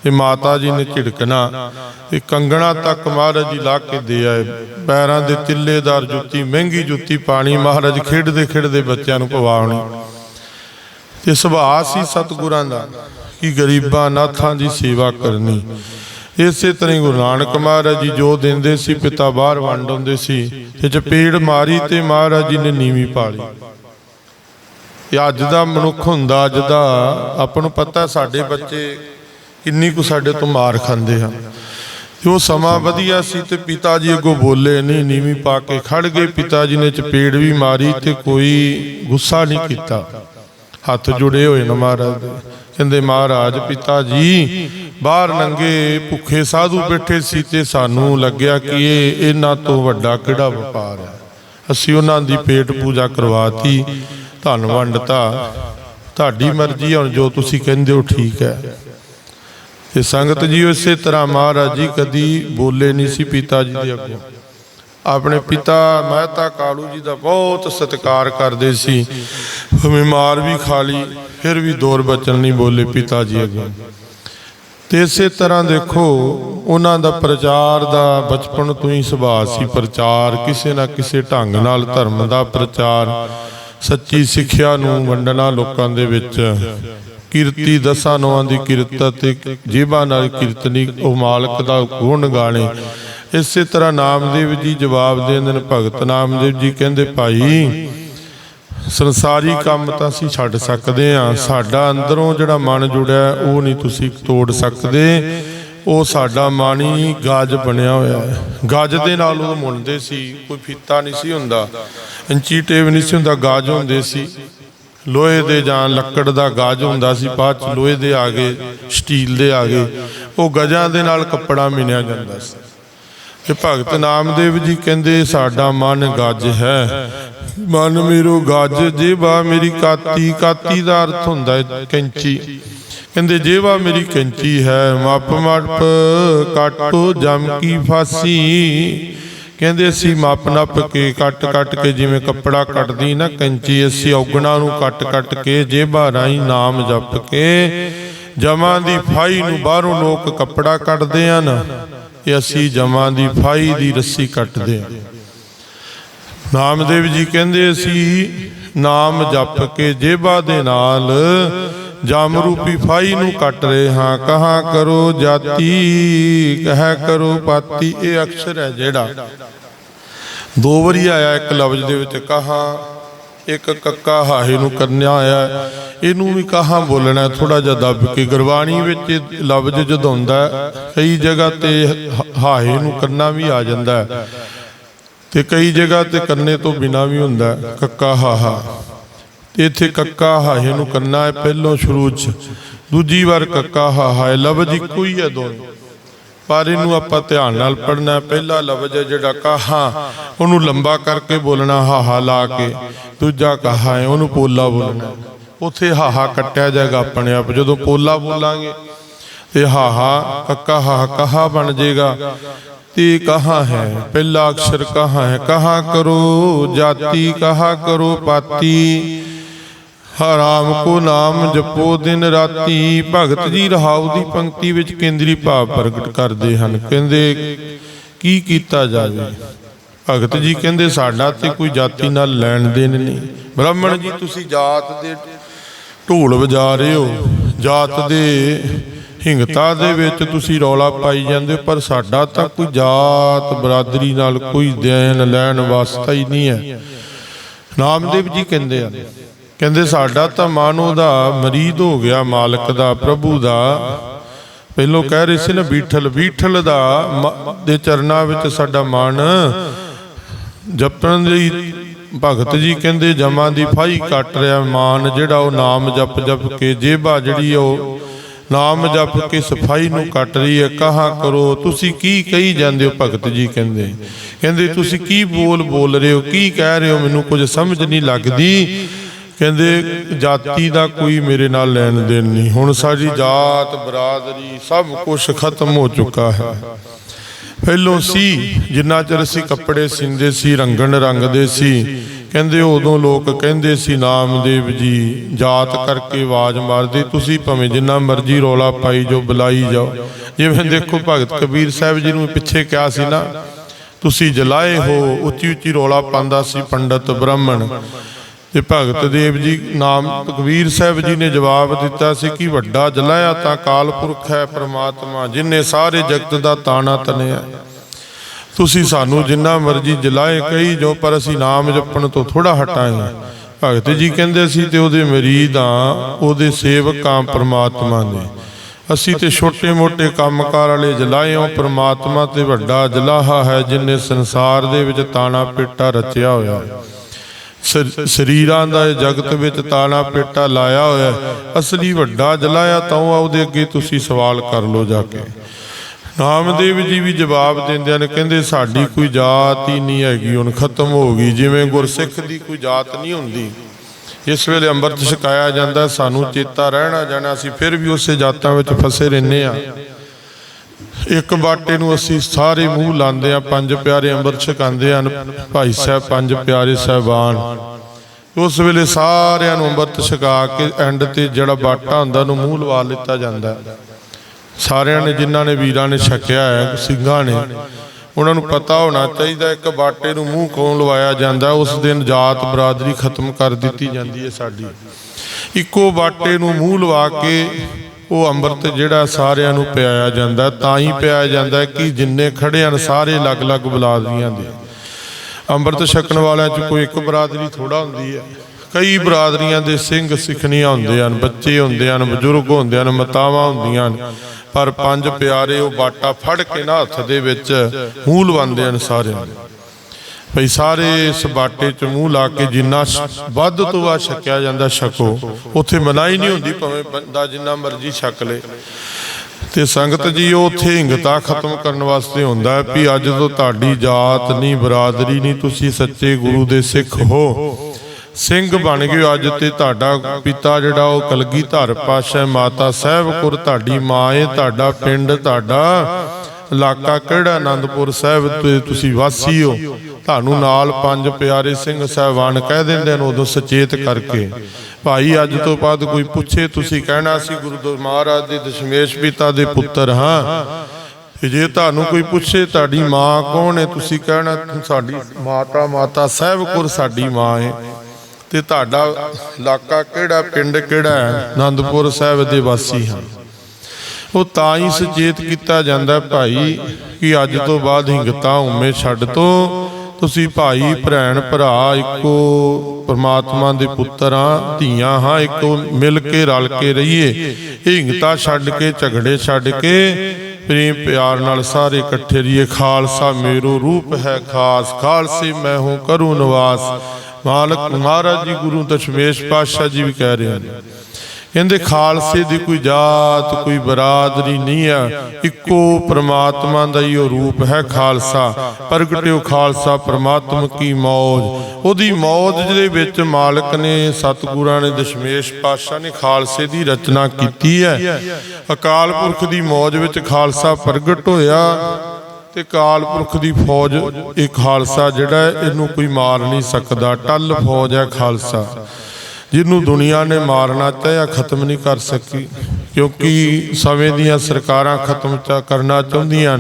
ਤੇ ਮਾਤਾ ਜੀ ਨੇ ਝਿੜਕਣਾ, ਤੇ ਕੰਗਣਾ ਤੱਕ ਮਹਾਰਾਜ ਜੀ ਲਾ ਕੇ ਦੇ ਆਏ। ਪੈਰਾਂ ਦੇ ਤਿੱਲੇਦਾਰ ਜੁੱਤੀ, ਮਹਿੰਗੀ ਜੁੱਤੀ ਪਾਣੀ, ਮਹਾਰਾਜ ਖੇਡਦੇ ਖੇਡਦੇ ਬੱਚਿਆਂ ਨੂੰ ਪਵਾਉਣੀ ਤੇ ਸੁਭਾਅ ਸੀ ਸਤਿਗੁਰਾਂ ਦਾ, ਕਿ ਗਰੀਬਾਂ ਨਾਥਾਂ ਦੀ ਸੇਵਾ ਕਰਨੀ। ਇਸੇ ਤਰ੍ਹਾਂ ਹੀ ਗੁਰੂ ਨਾਨਕ ਮਹਾਰਾਜ ਜੀ ਜੋ ਦਿੰਦੇ ਸੀ, ਪਿਤਾ ਬਾਹਰ ਵੰਡ ਹੁੰਦੇ ਸੀ ਤੇ ਚਪੇੜ ਮਾਰੀ ਤੇ ਮਹਾਰਾਜ ਜੀ ਨੇ ਨੀਵੀਂ ਪਾਲੀ। ਇਹ ਅੱਜ ਦਾ ਮਨੁੱਖ ਹੁੰਦਾ, ਅੱਜ ਦਾ ਆਪਾਂ ਨੂੰ ਪਤਾ ਸਾਡੇ ਬੱਚੇ ਕਿੰਨੀ ਕੁ ਸਾਡੇ ਤੋਂ ਮਾਰ ਖਾਂਦੇ ਹਨ। ਤੇ ਉਹ ਸਮਾਂ ਵਧੀਆ ਸੀ ਤੇ ਪਿਤਾ ਜੀ ਅੱਗੋਂ ਬੋਲੇ, ਨਹੀਂ, ਨੀਵੀਂ ਪਾ ਕੇ ਖੜ ਗਏ। ਪਿਤਾ ਜੀ ਨੇ ਚਪੇੜ ਵੀ ਮਾਰੀ ਤੇ ਕੋਈ ਗੁੱਸਾ ਨਹੀਂ ਕੀਤਾ। ਹੱਥ ਜੁੜੇ ਹੋਏ ਨੇ ਮਹਾਰਾਜ। ਦੇ ਕਹਿੰਦੇ, ਮਹਾਰਾਜ, ਪਿਤਾ ਜੀ, ਬਾਹਰ ਨੰਗੇ ਭੁੱਖੇ ਸਾਧੂ ਬੈਠੇ ਸੀ ਤੇ ਸਾਨੂੰ ਲੱਗਿਆ ਕਿ ਇਹ ਇਹਨਾਂ ਤੋਂ ਵੱਡਾ ਕਿਹੜਾ ਵਪਾਰ ਹੈ। ਅਸੀਂ ਉਹਨਾਂ ਦੀ ਪੇਟ ਪੂਜਾ ਕਰਵਾਤੀ। ਧਨ ਵੰਡਤਾ ਤੁਹਾਡੀ ਮਰਜ਼ੀ ਹੁਣ ਜੋ ਤੁਸੀਂ ਕਹਿੰਦੇ ਹੋ ਠੀਕ ਹੈ। ਤੇ ਸੰਗਤ ਜੀ, ਇਸੇ ਤਰ੍ਹਾਂ ਮਹਾਰਾਜ ਜੀ ਕਦੀ ਬੋਲੇ ਨਹੀਂ ਸੀ ਪਿਤਾ ਜੀ ਦੇ ਅੱਗੇ। ਆਪਣੇ ਪਿਤਾ ਮਹਿਤਾ ਕਾਲੂ ਜੀ ਦਾ ਬਹੁਤ ਸਤਿਕਾਰ ਕਰਦੇ ਸੀ। ਭਾਵੇਂ ਮਾਰ ਵੀ ਖਾ ਲਈ, ਫਿਰ ਵੀ ਦੌਰ ਬਚਨ ਨਹੀਂ ਬੋਲੇ ਪਿਤਾ ਜੀ ਅੱਗੇ। ਤੇ ਇਸੇ ਤਰ੍ਹਾਂ ਦੇਖੋ, ਉਹਨਾਂ ਦਾ ਪ੍ਰਚਾਰ ਦਾ ਬਚਪਨ ਤੋਂ ਹੀ ਸੁਭਾਅ ਸੀ ਪ੍ਰਚਾਰ, ਕਿਸੇ ਨਾ ਕਿਸੇ ਢੰਗ ਨਾਲ ਧਰਮ ਦਾ ਪ੍ਰਚਾਰ, ਸੱਚੀ ਸਿੱਖਿਆ ਨੂੰ ਵੰਡਣਾ ਲੋਕਾਂ ਦੇ ਵਿੱਚ। ਕੀਰਤੀ ਦਸਾਂ ਨੋਆਂ ਦੀ ਕਿਰਤ ਤੇ ਜੀਬਾਂ ਨਾਲ ਕੀਰਤਨੀ ਉਹ ਮਾਲਕ ਦਾ ਗੁਣ ਗਾਣੇ। ਇਸੇ ਤਰ੍ਹਾਂ ਨਾਮਦੇਵ ਜੀ ਜਵਾਬ ਦੇਂਦੇ ਨੇ ਭਗਤ ਨਾਮਦੇਵ ਜੀ ਕਹਿੰਦੇ, ਭਾਈ, ਸੰਸਾਰੀ ਕੰਮ ਤਾਂ ਅਸੀਂ ਛੱਡ ਸਕਦੇ ਆ ਸਾਡਾ ਅੰਦਰੋਂ ਜਿਹੜਾ ਮਨ ਜੁੜਿਆ, ਉਹ ਨਹੀਂ ਤੁਸੀਂ ਤੋੜ ਸਕਦੇ। ਉਹ ਸਾਡਾ ਮਨ ਹੀ ਗਾਜ ਬਣਿਆ ਹੋਇਆ ਹੈ। ਗਾਜ ਦੇ ਨਾਲ ਉਹ ਮੁੰਡੇ ਸੀ, ਕੋਈ ਫੀਤਾ ਨਹੀਂ ਸੀ ਹੁੰਦਾ। ਇੰਚੀ ਟੇਪ ਨਹੀਂ ਸੀ ਹੁੰਦਾ, ਗਾਜ ਹੁੰਦੇ ਸੀ। ਲੋਹੇ ਦੇ ਜਾਂ ਲੱਕੜ ਦਾ ਗਾਜ ਹੁੰਦਾ ਸੀ, ਬਾਅਦ ਚ ਲੋਹੇ ਦੇ ਆ ਗਏ, ਸਟੀਲ ਦੇ ਆ ਗਏ। ਉਹ ਗਜਾਂ ਦੇ ਨਾਲ ਕੱਪੜਾ ਮਿਣਿਆ ਜਾਂਦਾ ਸੀ। ਤੇ ਭਗਤ ਨਾਮਦੇਵ ਜੀ ਕਹਿੰਦੇ, ਸਾਡਾ ਮਨ ਗੱਜ ਹੈ। ਮਨ ਮੇਰੋ ਗੱਜ ਜੇਬਾ ਮੇਰੀ ਕਾਤੀ ਕਾਤੀ ਦਾ ਅਰਥ ਹੁੰਦਾ ਹੈ ਕੈਂਚੀ। ਕਹਿੰਦੇ ਜੇਬਾ ਮੇਰੀ ਕੈਂਚੀ ਹੈ, ਮੱਪ ਮੱਪ ਕਾਟੋ, ਜਮ ਕੀ ਫਾਸੀ। ਕਹਿੰਦੇ, ਅਸੀਂ ਮੱਪ, ਨੱਪ ਕੇ, ਕੱਟ ਕੱਟ ਕੇ ਜਿਵੇਂ ਕੱਪੜਾ ਕੱਟਦੀ ਨਾ ਕੈਂਚੀ, ਅਸੀਂ ਔਗਣਾ ਨੂੰ ਕੱਟ ਕੱਟ ਕੇ, ਜੇਬਾ ਰਾਈ ਨਾਮ ਜਪ ਕੇ ਜਮਾਂ ਦੀ ਫਾਈ ਨੂੰ ਬਾਹਰੋਂ ਲੋਕ ਕੱਪੜਾ ਕੱਟਦੇ ਹਨ। ਇਹ ਅਸੀਂ ਜਮਾਂ ਦੀ ਫਾਈ ਦੀ ਰੱਸੀ ਕੱਟਦੇ ਹਾਂ। ਨਾਮਦੇਵ ਜੀ ਕਹਿੰਦੇ ਅਸੀਂ ਨਾਮ ਜਪ ਕੇ ਜੇਬਾ ਦੇ ਨਾਲ ਜਾਮ ਰੂਪੀ ਫਾਈ ਨੂੰ ਕੱਟ ਰਹੇ ਹਾਂ। ਕਹਾ ਕਰੋ ਜਾਤੀ, ਕਹਿ ਕਰੋ ਪਾਤੀ, ਇਹ ਅਕਸ਼ਰ ਹੈ ਜਿਹੜਾ। ਦੋ ਵਾਰੀ ਆਇਆ ਇੱਕ ਲਫ਼ਜ਼ ਦੇ ਵਿੱਚ, ਕਹਾ ਇੱਕ ਕੱਕਾ ਹਾਹੇ ਨੂੰ ਕਰਨਿਆ ਆਇਆ ਇਹਨੂੰ ਵੀ ਕਹਾ ਬੋਲਣਾ ਥੋੜਾ ਜਿਹਾ ਦੱਬ ਕੇ। ਗੁਰਬਾਣੀ ਵਿੱਚ ਲਫ਼ਜ਼ ਜਦੋਂ ਹੁੰਦਾ, ਕਈ ਜਗ੍ਹਾ ਤੇ ਹਾਹੇ ਨੂੰ ਕਰਨਾ ਵੀ ਆ ਜਾਂਦਾ। ਹੈ ਤੇ ਕਈ ਜਗ੍ਹਾ ਤੇ ਕਰਨੇ ਤੋਂ ਬਿਨਾ ਵੀ ਹੁੰਦਾ, ਕੱਕਾ ਹਾਹਾ। ਤੇ ਇੱਥੇ ਕੱਕਾ ਹਾਹੇ ਨੂੰ ਕਰਨਾ ਹੈ, ਪਹਿਲੋਂ ਸ਼ੁਰੂ ਚ। ਦੂਜੀ ਵਾਰ ਕੱਕਾ ਹਾਹਾ ਹੈ, ਲਫ਼ਜ਼ ਇੱਕੋ ਹੀ ਹੈ ਦੋਨੋਂ ਪਰ ਇਹਨੂੰ ਆਪਾਂ ਧਿਆਨ ਨਾਲ ਪੜਨਾ ਪਹਿਲਾ ਲਫ਼ਜ਼ ਹੈ ਜਿਹੜਾ ਕਹਾ, ਉਹਨੂੰ ਲੰਬਾ ਕਰਕੇ ਬੋਲਣਾ, ਹਾਹਾ ਲਾ ਕੇ। ਦੂਜਾ ਕਹਾ ਹੈ, ਉਹਨੂੰ ਪੋਲਾ ਬੋਲਣਾ। ਉੱਥੇ ਹਾਹਾ ਕੱਟਿਆ ਜਾਏਗਾ ਆਪਣੇ ਆਪ। ਜਦੋਂ ਪੋਲਾ ਬੋਲਾਂਗੇ, ਤੇ ਹਾਹਾ, ਕੱਕਾ ਹਾਹਾ ਕਹਾ ਬਣ ਜਾਏਗਾ। ਤੇ ਕਹਾ ਹੈ, ਪਹਿਲਾ ਅਕਸ਼ਰ ਕਹਾ ਹੈ। ਕਹਾ ਕਰੋ ਜਾਤੀ, ਕਹਾ ਕਰੋ ਪਾਤੀ। ਹਰਾਮ ਕੋ ਨਾਮ ਜਪੋ ਦਿਨ ਰਾਤੀ। ਭਗਤ ਜੀ ਰਹਾਉ ਦੀ ਪੰਕਤੀ ਵਿੱਚ ਕੇਂਦਰੀ ਭਾਵ ਪ੍ਰਗਟ ਕਰਦੇ ਹਨ। ਕਹਿੰਦੇ ਕੀ ਕੀਤਾ ਜਾਵੇ? ਭਗਤ ਜੀ ਕਹਿੰਦੇ ਸਾਡਾ ਤੇ ਕੋਈ ਜਾਤੀ ਨਾਲ ਲੈਣ ਦੇਣ ਨਹੀਂ। ਬ੍ਰਾਹਮਣ ਜੀ ਤੁਸੀਂ ਜਾਤ ਦੇ ਢੋਲ ਵਜਾ ਰਹੇ ਹੋ। ਜਾਤ ਦੇ ਹਿੰਗਤਾ ਦੇ ਵਿੱਚ ਤੁਸੀਂ ਰੌਲਾ ਪਾਈ ਜਾਂਦੇ ਹੋ, ਪਰ ਸਾਡਾ ਤਾਂ ਕੋਈ ਜਾਤ ਬਰਾਦਰੀ ਨਾਲ ਕੋਈ ਦੇਣ ਲੈਣ ਵਾਸਤਾ ਹੀ ਨਹੀਂ ਹੈ। ਨਾਮਦੇਵ ਜੀ ਕਹਿੰਦੇ ਆ ਕਹਿੰਦੇ ਸਾਡਾ ਤਾਂ ਮਨ ਉਹਦਾ ਮਰੀਦ ਹੋ ਗਿਆ, ਮਾਲਕ ਦਾ, ਪ੍ਰਭੂ ਦਾ। ਪਹਿਲੋਂ ਕਹਿ ਰਹੇ ਸੀ ਨਾ, ਬੀਠਲ ਬੀਠਲ ਦਾ ਦੇ ਚਰਨਾਂ ਵਿੱਚ ਸਾਡਾ ਮਨ। ਜਪਣ ਲਈ ਭਗਤ ਜੀ ਕਹਿੰਦੇ, ਜਮਾਂ ਦੀ ਫਾਈ ਕੱਟ ਰਿਹਾ ਮਾਨ, ਜਿਹੜਾ ਉਹ ਨਾਮ ਜਪ ਜਪ ਕੇ ਜੇਬਾ ਜਿਹੜੀ ਉਹ ਨਾਮ ਜਪ ਕੇ ਸਫ਼ਾਈ ਨੂੰ ਕੱਟ ਰਹੀ ਹੈ ਕਹਾ ਕਰੋ, ਤੁਸੀਂ ਕੀ ਕਹੀ ਜਾਂਦੇ ਹੋ ਭਗਤ ਜੀ ਕਹਿੰਦੇ। ਕਹਿੰਦੇ, ਤੁਸੀਂ ਕੀ ਬੋਲ ਬੋਲ ਰਹੇ ਹੋ, ਕੀ ਕਹਿ ਰਹੇ ਹੋ, ਮੈਨੂੰ ਕੁਝ ਸਮਝ ਨਹੀਂ ਲੱਗਦੀ। ਕਹਿੰਦੇ, ਜਾਤੀ ਦਾ ਕੋਈ ਮੇਰੇ ਨਾਲ ਲੈਣ ਦੇਣ ਨਹੀਂ। ਹੁਣ ਸਾਡੀ ਜਾਤ, ਬਰਾਦਰੀ ਸਭ ਕੁਝ ਖਤਮ ਹੋ ਚੁੱਕਾ ਹੈ। ਪਹਿਲੋਂ ਸੀ, ਜਿੰਨਾ ਚਿਰ ਅਸੀਂ ਕੱਪੜੇ ਸਿੰਦੇ ਸੀ, ਰੰਗਣ ਰੰਗਦੇ ਸੀ, ਕਹਿੰਦੇ ਉਦੋਂ ਲੋਕ ਕਹਿੰਦੇ ਸੀ, ਨਾਮਦੇਵ ਜੀ, ਜਾਤ ਕਰਕੇ ਆਵਾਜ਼ ਮਾਰਦੇ, ਤੁਸੀਂ ਭਾਵੇਂ ਜਿੰਨਾ ਮਰਜ਼ੀ ਰੋਲਾ ਪਾਈ ਜੋ ਬੁਲਾਈ ਜਾਓ। ਜਿਵੇਂ ਦੇਖੋ ਭਗਤ ਕਬੀਰ ਸਾਹਿਬ ਜੀ ਨੂੰ ਪਿੱਛੇ ਕਿਹਾ ਸੀ ਨਾ, ਤੁਸੀਂ ਜਲਾਏ ਹੋ ਉੱਚੀ ਉੱਚੀ ਰੋਲਾ ਪਾਉਂਦਾ ਸੀ ਪੰਡਤ ਬ੍ਰਾਹਮਣ। ਤੇ ਭਗਤ ਦੇਵ ਜੀ ਨਾਮ ਕਬੀਰ ਸਾਹਿਬ ਜੀ ਨੇ ਜਵਾਬ ਦਿੱਤਾ ਸੀ ਕਿ ਵੱਡਾ ਜਲਾਇਆ ਤਾਂ ਕਾਲ ਪੁਰਖ ਹੈ ਪ੍ਰਮਾਤਮਾ, ਜਿਨੇ ਸਾਰੇ ਜਗਤ ਦਾ ਤਾਣਾ ਤਨਿਆ। ਤੁਸੀਂ ਸਾਨੂੰ ਜਿੰਨਾ ਮਰਜ਼ੀ ਜਲਾਏ ਕਹੀ ਜੋ ਪਰ ਅਸੀਂ ਨਾਮ ਜਪਣ ਤੋਂ ਥੋੜਾ ਹਟਾਂਗੇ ਭਗਤ ਜੀ ਕਹਿੰਦੇ ਸੀ ਤੇ ਉਹਦੇ ਮਰੀਦ ਆ, ਉਹਦੇ ਸੇਵਕ ਆ ਪ੍ਰਮਾਤਮਾ ਨੇ। ਅਸੀਂ ਤੇ ਛੋਟੇ-ਮੋਟੇ ਕੰਮਕਾਰ ਵਾਲੇ ਜਲਾਇਓ ਪ੍ਰਮਾਤਮਾ ਤੇ ਵੱਡਾ ਜਲਾਹਾ ਹੈ, ਜਿਨੇ ਸੰਸਾਰ ਦੇ ਵਿੱਚ ਤਾਣਾ ਪੇਟਾ ਰਚਿਆ ਹੋਇਆ ਸਰੀਰਾਂ ਦਾ ਜਗਤ ਵਿੱਚ ਤਾਣਾ ਪੇਟਾ ਲਾਇਆ ਹੋਇਆ ਅਸਲੀ ਵੱਡਾ ਜਲਾਇਆ ਤਾਂ ਉਹਦੇ ਅੱਗੇ ਤੁਸੀਂ ਸਵਾਲ ਕਰ ਲਓ ਜਾ ਕੇ। ਨਾਮਦੇਵ ਜੀ ਵੀ ਜਵਾਬ ਦਿੰਦਿਆਂ ਨੇ ਕਹਿੰਦੇ ਸਾਡੀ ਕੋਈ ਜਾਤ ਹੀ ਨਹੀਂ ਹੈਗੀ, ਹੁਣ ਖਤਮ ਹੋ ਗਈ। ਜਿਵੇਂ ਗੁਰਸਿੱਖ ਦੀ ਕੋਈ ਜਾਤ ਨਹੀਂ ਹੁੰਦੀ, ਇਸ ਵੇਲੇ ਅੰਮ੍ਰਿਤ ਛਕਾਇਆ ਜਾਂਦਾ, ਸਾਨੂੰ ਚੇਤਾ ਰਹਿਣਾ ਜਾਣਾ, ਅਸੀਂ ਫਿਰ ਵੀ ਉਸੇ ਜਾਤਾਂ ਵਿੱਚ ਫਸੇ ਰਹਿੰਦੇ ਆ ਇੱਕ ਬਾਟੇ ਨੂੰ ਅਸੀਂ ਸਾਰੇ ਮੂੰਹ ਲਾਉਂਦੇ ਆ ਪੰਜ ਪਿਆਰੇ ਅੰਮ੍ਰਿਤ ਛਕਾਉਂਦੇ ਹਨ, ਭਾਈ ਸਾਹਿਬ, ਪੰਜ ਪਿਆਰੇ ਸਾਹਿਬਾਨ। ਉਸ ਵੇਲੇ ਸਾਰਿਆਂ ਨੂੰ ਅੰਮ੍ਰਿਤ ਛਕਾ ਕੇ ਐਂਡ ਤੇ ਜਿਹੜਾ ਬਾਟਾ ਹੁੰਦਾ, ਉਹਨੂੰ ਮੂੰਹ ਲਵਾ ਲਿੱਤਾ ਜਾਂਦਾ ਸਾਰਿਆਂ ਨੇ, ਜਿਨ੍ਹਾਂ ਨੇ ਵੀਰਾਂ ਨੇ ਛਕਿਆ ਹੈ, ਸਿੰਘਾਂ ਨੇ, ਉਹਨਾਂ ਨੂੰ ਪਤਾ ਹੋਣਾ ਚਾਹੀਦਾ ਇੱਕ ਬਾਟੇ ਨੂੰ ਮੂੰਹ ਕੌਣ ਲਵਾਇਆ ਜਾਂਦਾ ਉਸ ਦਿਨ ਜਾਤ ਬਰਾਦਰੀ ਖਤਮ ਕਰ ਦਿੱਤੀ ਜਾਂਦੀ ਹੈ ਸਾਡੀ। ਇੱਕੋ ਬਾਟੇ ਨੂੰ ਮੂੰਹ ਲਵਾ ਕੇ ਉਹ ਅੰਮ੍ਰਿਤ ਜਿਹੜਾ ਸਾਰਿਆਂ ਨੂੰ ਪਿਆਇਆ ਜਾਂਦਾ, ਤਾਂ ਹੀ ਪਿਆਇਆ ਜਾਂਦਾ ਕਿ ਜਿੰਨੇ ਖੜੇ ਹਨ, ਸਾਰੇ ਅਲੱਗ-ਅਲੱਗ ਬਰਾਦਰੀਆਂ ਦੇ ਅੰਮ੍ਰਿਤ ਛਕਣ ਵਾਲਿਆਂ 'ਚ ਕੋਈ ਇੱਕ ਬਰਾਦਰੀ ਥੋੜਾ ਹੁੰਦੀ ਹੈ। ਕਈ ਬਰਾਦਰੀਆਂ ਦੇ ਸਿੰਘ ਸਿੱਖਣੀਆਂ ਹੁੰਦੇ ਹਨ, ਬੱਚੇ ਹੁੰਦੇ ਹਨ, ਬਜ਼ੁਰਗ ਹੁੰਦੇ ਹਨ, ਮਾਤਾਵਾਂ ਹੁੰਦੀਆਂ ਹਨ, ਪਰ ਪੰਜ ਪਿਆਰੇ ਉਹ ਬਾਟਾ ਫੜ ਕੇ ਨਾ ਹੱਥ ਦੇ ਵਿੱਚ ਮੂਲ ਲਵਾਉਂਦੇ ਹਨ ਸਾਰਿਆਂ ਦੇ ਭਈ ਸਾਰੇ ਇਸ ਬਾਟੇ 'ਚ ਮੂੰਹ ਲਾ ਕੇ ਜਿੰਨਾ ਵੱਧ ਤੋਂ ਵੱਧ ਛਕਿਆ ਜਾਂਦਾ ਛਕੋ, ਉੱਥੇ ਮਨਾਹੀ ਨਹੀਂ ਹੁੰਦੀ ਭਾਵੇਂ ਬੰਦਾ ਜਿੰਨਾ ਮਰਜ਼ੀ ਛਕ ਲੇ। ਤੇ ਸੰਗਤ ਜੀ, ਉਹ ਉੱਥੇ ਹਿੰਗਤਾ ਖਤਮ ਕਰਨ ਵਾਸਤੇ ਹੁੰਦਾ ਹੈ ਵੀ ਅੱਜ ਤੋਂ ਤੁਹਾਡੀ ਜਾਤ ਨਹੀਂ, ਬਰਾਦਰੀ ਨਹੀਂ, ਤੁਸੀਂ ਸੱਚੇ ਗੁਰੂ ਦੇ ਸਿੱਖ ਹੋ। ਸਿੰਘ ਬਣ ਗਏ ਅੱਜ ਤੇ ਤੁਹਾਡਾ ਪਿਤਾ ਜਿਹੜਾ ਉਹ ਕਲਗੀ ਧਰ ਪਾਸ਼ਾ ਮਾਤਾ ਸਾਹਿਬ ਕੁਰ ਤੁਹਾਡੀ ਮਾਂ ਏ, ਤੁਹਾਡਾ ਪਿੰਡ, ਤੁਹਾਡਾ ਇਲਾਕਾ ਕਿਹੜਾ ਆਨੰਦਪੁਰ ਸਾਹਿਬ ਤੇ ਤੁਸੀਂ ਵਾਸੀ ਹੋ? ਤੁਹਾਨੂੰ ਨਾਲ ਪੰਜ ਪਿਆਰੇ ਸਿੰਘ ਸਾਹਿਬਾਨ ਕਹਿ ਦਿੰਦੇ ਨੇ ਉਦੋਂ ਸੁਚੇਤ ਕਰਕੇ। ਭਾਈ, ਅੱਜ ਤੋਂ ਬਾਅਦ ਕੋਈ ਪੁੱਛੇ, ਤੁਸੀਂ ਕਹਿਣਾ ਸੀ ਗੁਰੂ ਮਹਾਰਾਜ ਦੇ ਦਸ਼ਮੇਸ਼ ਪਿਤਾ ਦੇ ਪੁੱਤਰ, ਹਾਂ। ਤੇ ਜੇ ਤੁਹਾਨੂੰ ਕੋਈ ਪੁੱਛੇ, ਤੁਹਾਡੀ ਮਾਂ ਕੌਣ ਹੈ? ਤੁਸੀਂ ਕਹਿਣਾ, ਸਾਡੀ ਮਾਤਾ ਮਾਤਾ ਸਾਹਿਬ ਕੁਰ ਸਾਡੀ ਮਾਂ ਹੈ। ਤੇ ਤੁਹਾਡਾ ਇਲਾਕਾ ਕਿਹੜਾ, ਪਿੰਡ ਕਿਹੜਾ ਹੈ? ਆਨੰਦਪੁਰ ਸਾਹਿਬ ਦੇ ਵਾਸੀ ਹਾਂ। ਉਹ ਤਾਂ ਹੀ ਸੁਚੇਤ ਕੀਤਾ ਜਾਂਦਾ ਭਾਈ, ਕਿ ਅੱਜ ਤੋਂ ਬਾਅਦ ਹਿੰਗਤਾ ਉਮੇ ਛੱਡ ਤੋਂ। ਤੁਸੀਂ ਭਾਈ, ਭੈਣ, ਭਰਾ, ਇੱਕੋ ਪਰਮਾਤਮਾ ਦੇ ਪੁੱਤਰ ਹਾਂ, ਧੀਆਂ ਹਾਂ, ਇੱਕੋ ਮਿਲ ਕੇ ਰਲ ਕੇ ਰਹੀਏ। ਹਿੰਗਤਾ ਛੱਡ ਕੇ, ਝਗੜੇ ਛੱਡ ਕੇ, ਪ੍ਰੇਮ ਪਿਆਰ ਨਾਲ ਸਾਰੇ ਇਕੱਠੇ ਰਹੀਏ। ਖਾਲਸਾ ਮੇਰੋ ਰੂਪ ਹੈ ਖਾਸ, ਖਾਲਸੇ ਮੈਂ ਹੂੰ ਕਰੂ ਨਿਵਾਸ। ਮਾਲਕ ਮਹਾਰਾਜ ਜੀ, ਗੁਰੂ ਦਸ਼ਮੇਸ਼ ਪਾਤਸ਼ਾਹ ਜੀ ਵੀ ਕਹਿ ਰਹੇ ਹਨ। ਕਹਿੰਦੇ ਖਾਲਸੇ ਦੀ ਕੋਈ ਜਾਤ ਕੋਈ ਬਰਾਦਰੀ ਨਹੀਂ ਹੈ ਇੱਕੋ ਪ੍ਰਮਾਤਮਾ ਦਾ ਹੀ ਉਹ ਰੂਪ ਹੈ ਖਾਲਸਾ। ਪ੍ਰਗਟਿਓ ਖਾਲਸਾ ਪ੍ਰਮਾਤਮ ਕੀ ਮੌਜ। ਉਹਦੀ ਮੌਜ ਦੇ ਵਿੱਚ ਮਾਲਕ ਨੇ ਸਤਿਗੁਰਾਂ ਨੇ ਦਸ਼ਮੇਸ਼ ਪਾਤਸ਼ਾਹ ਨੇ ਖਾਲਸੇ ਦੀ ਰਚਨਾ ਕੀਤੀ ਹੈ। ਅਕਾਲ ਪੁਰਖ ਦੀ ਮੌਜ ਵਿੱਚ ਖਾਲਸਾ ਪ੍ਰਗਟ ਹੋਇਆ ਤੇ ਕਾਲ ਪੁਰਖ ਦੀ ਫੌਜ ਇਹ ਖਾਲਸਾ ਜਿਹੜਾ ਹੈ, ਇਹਨੂੰ ਕੋਈ ਮਾਰ ਨਹੀਂ ਸਕਦਾ। ਟੱਲ ਫੌਜ ਹੈ ਖਾਲਸਾ। ਜਿਹਨੂੰ ਦੁਨੀਆ ਨੇ ਮਾਰਨਾ ਚਾਹਿਆ, ਖਤਮ ਨਹੀਂ ਕਰ ਸਕੀ। ਕਿਉਂਕਿ ਸਮੇਂ ਦੀਆਂ ਸਰਕਾਰਾਂ ਖਤਮ ਕਰਨਾ ਚਾਹੁੰਦੀਆਂ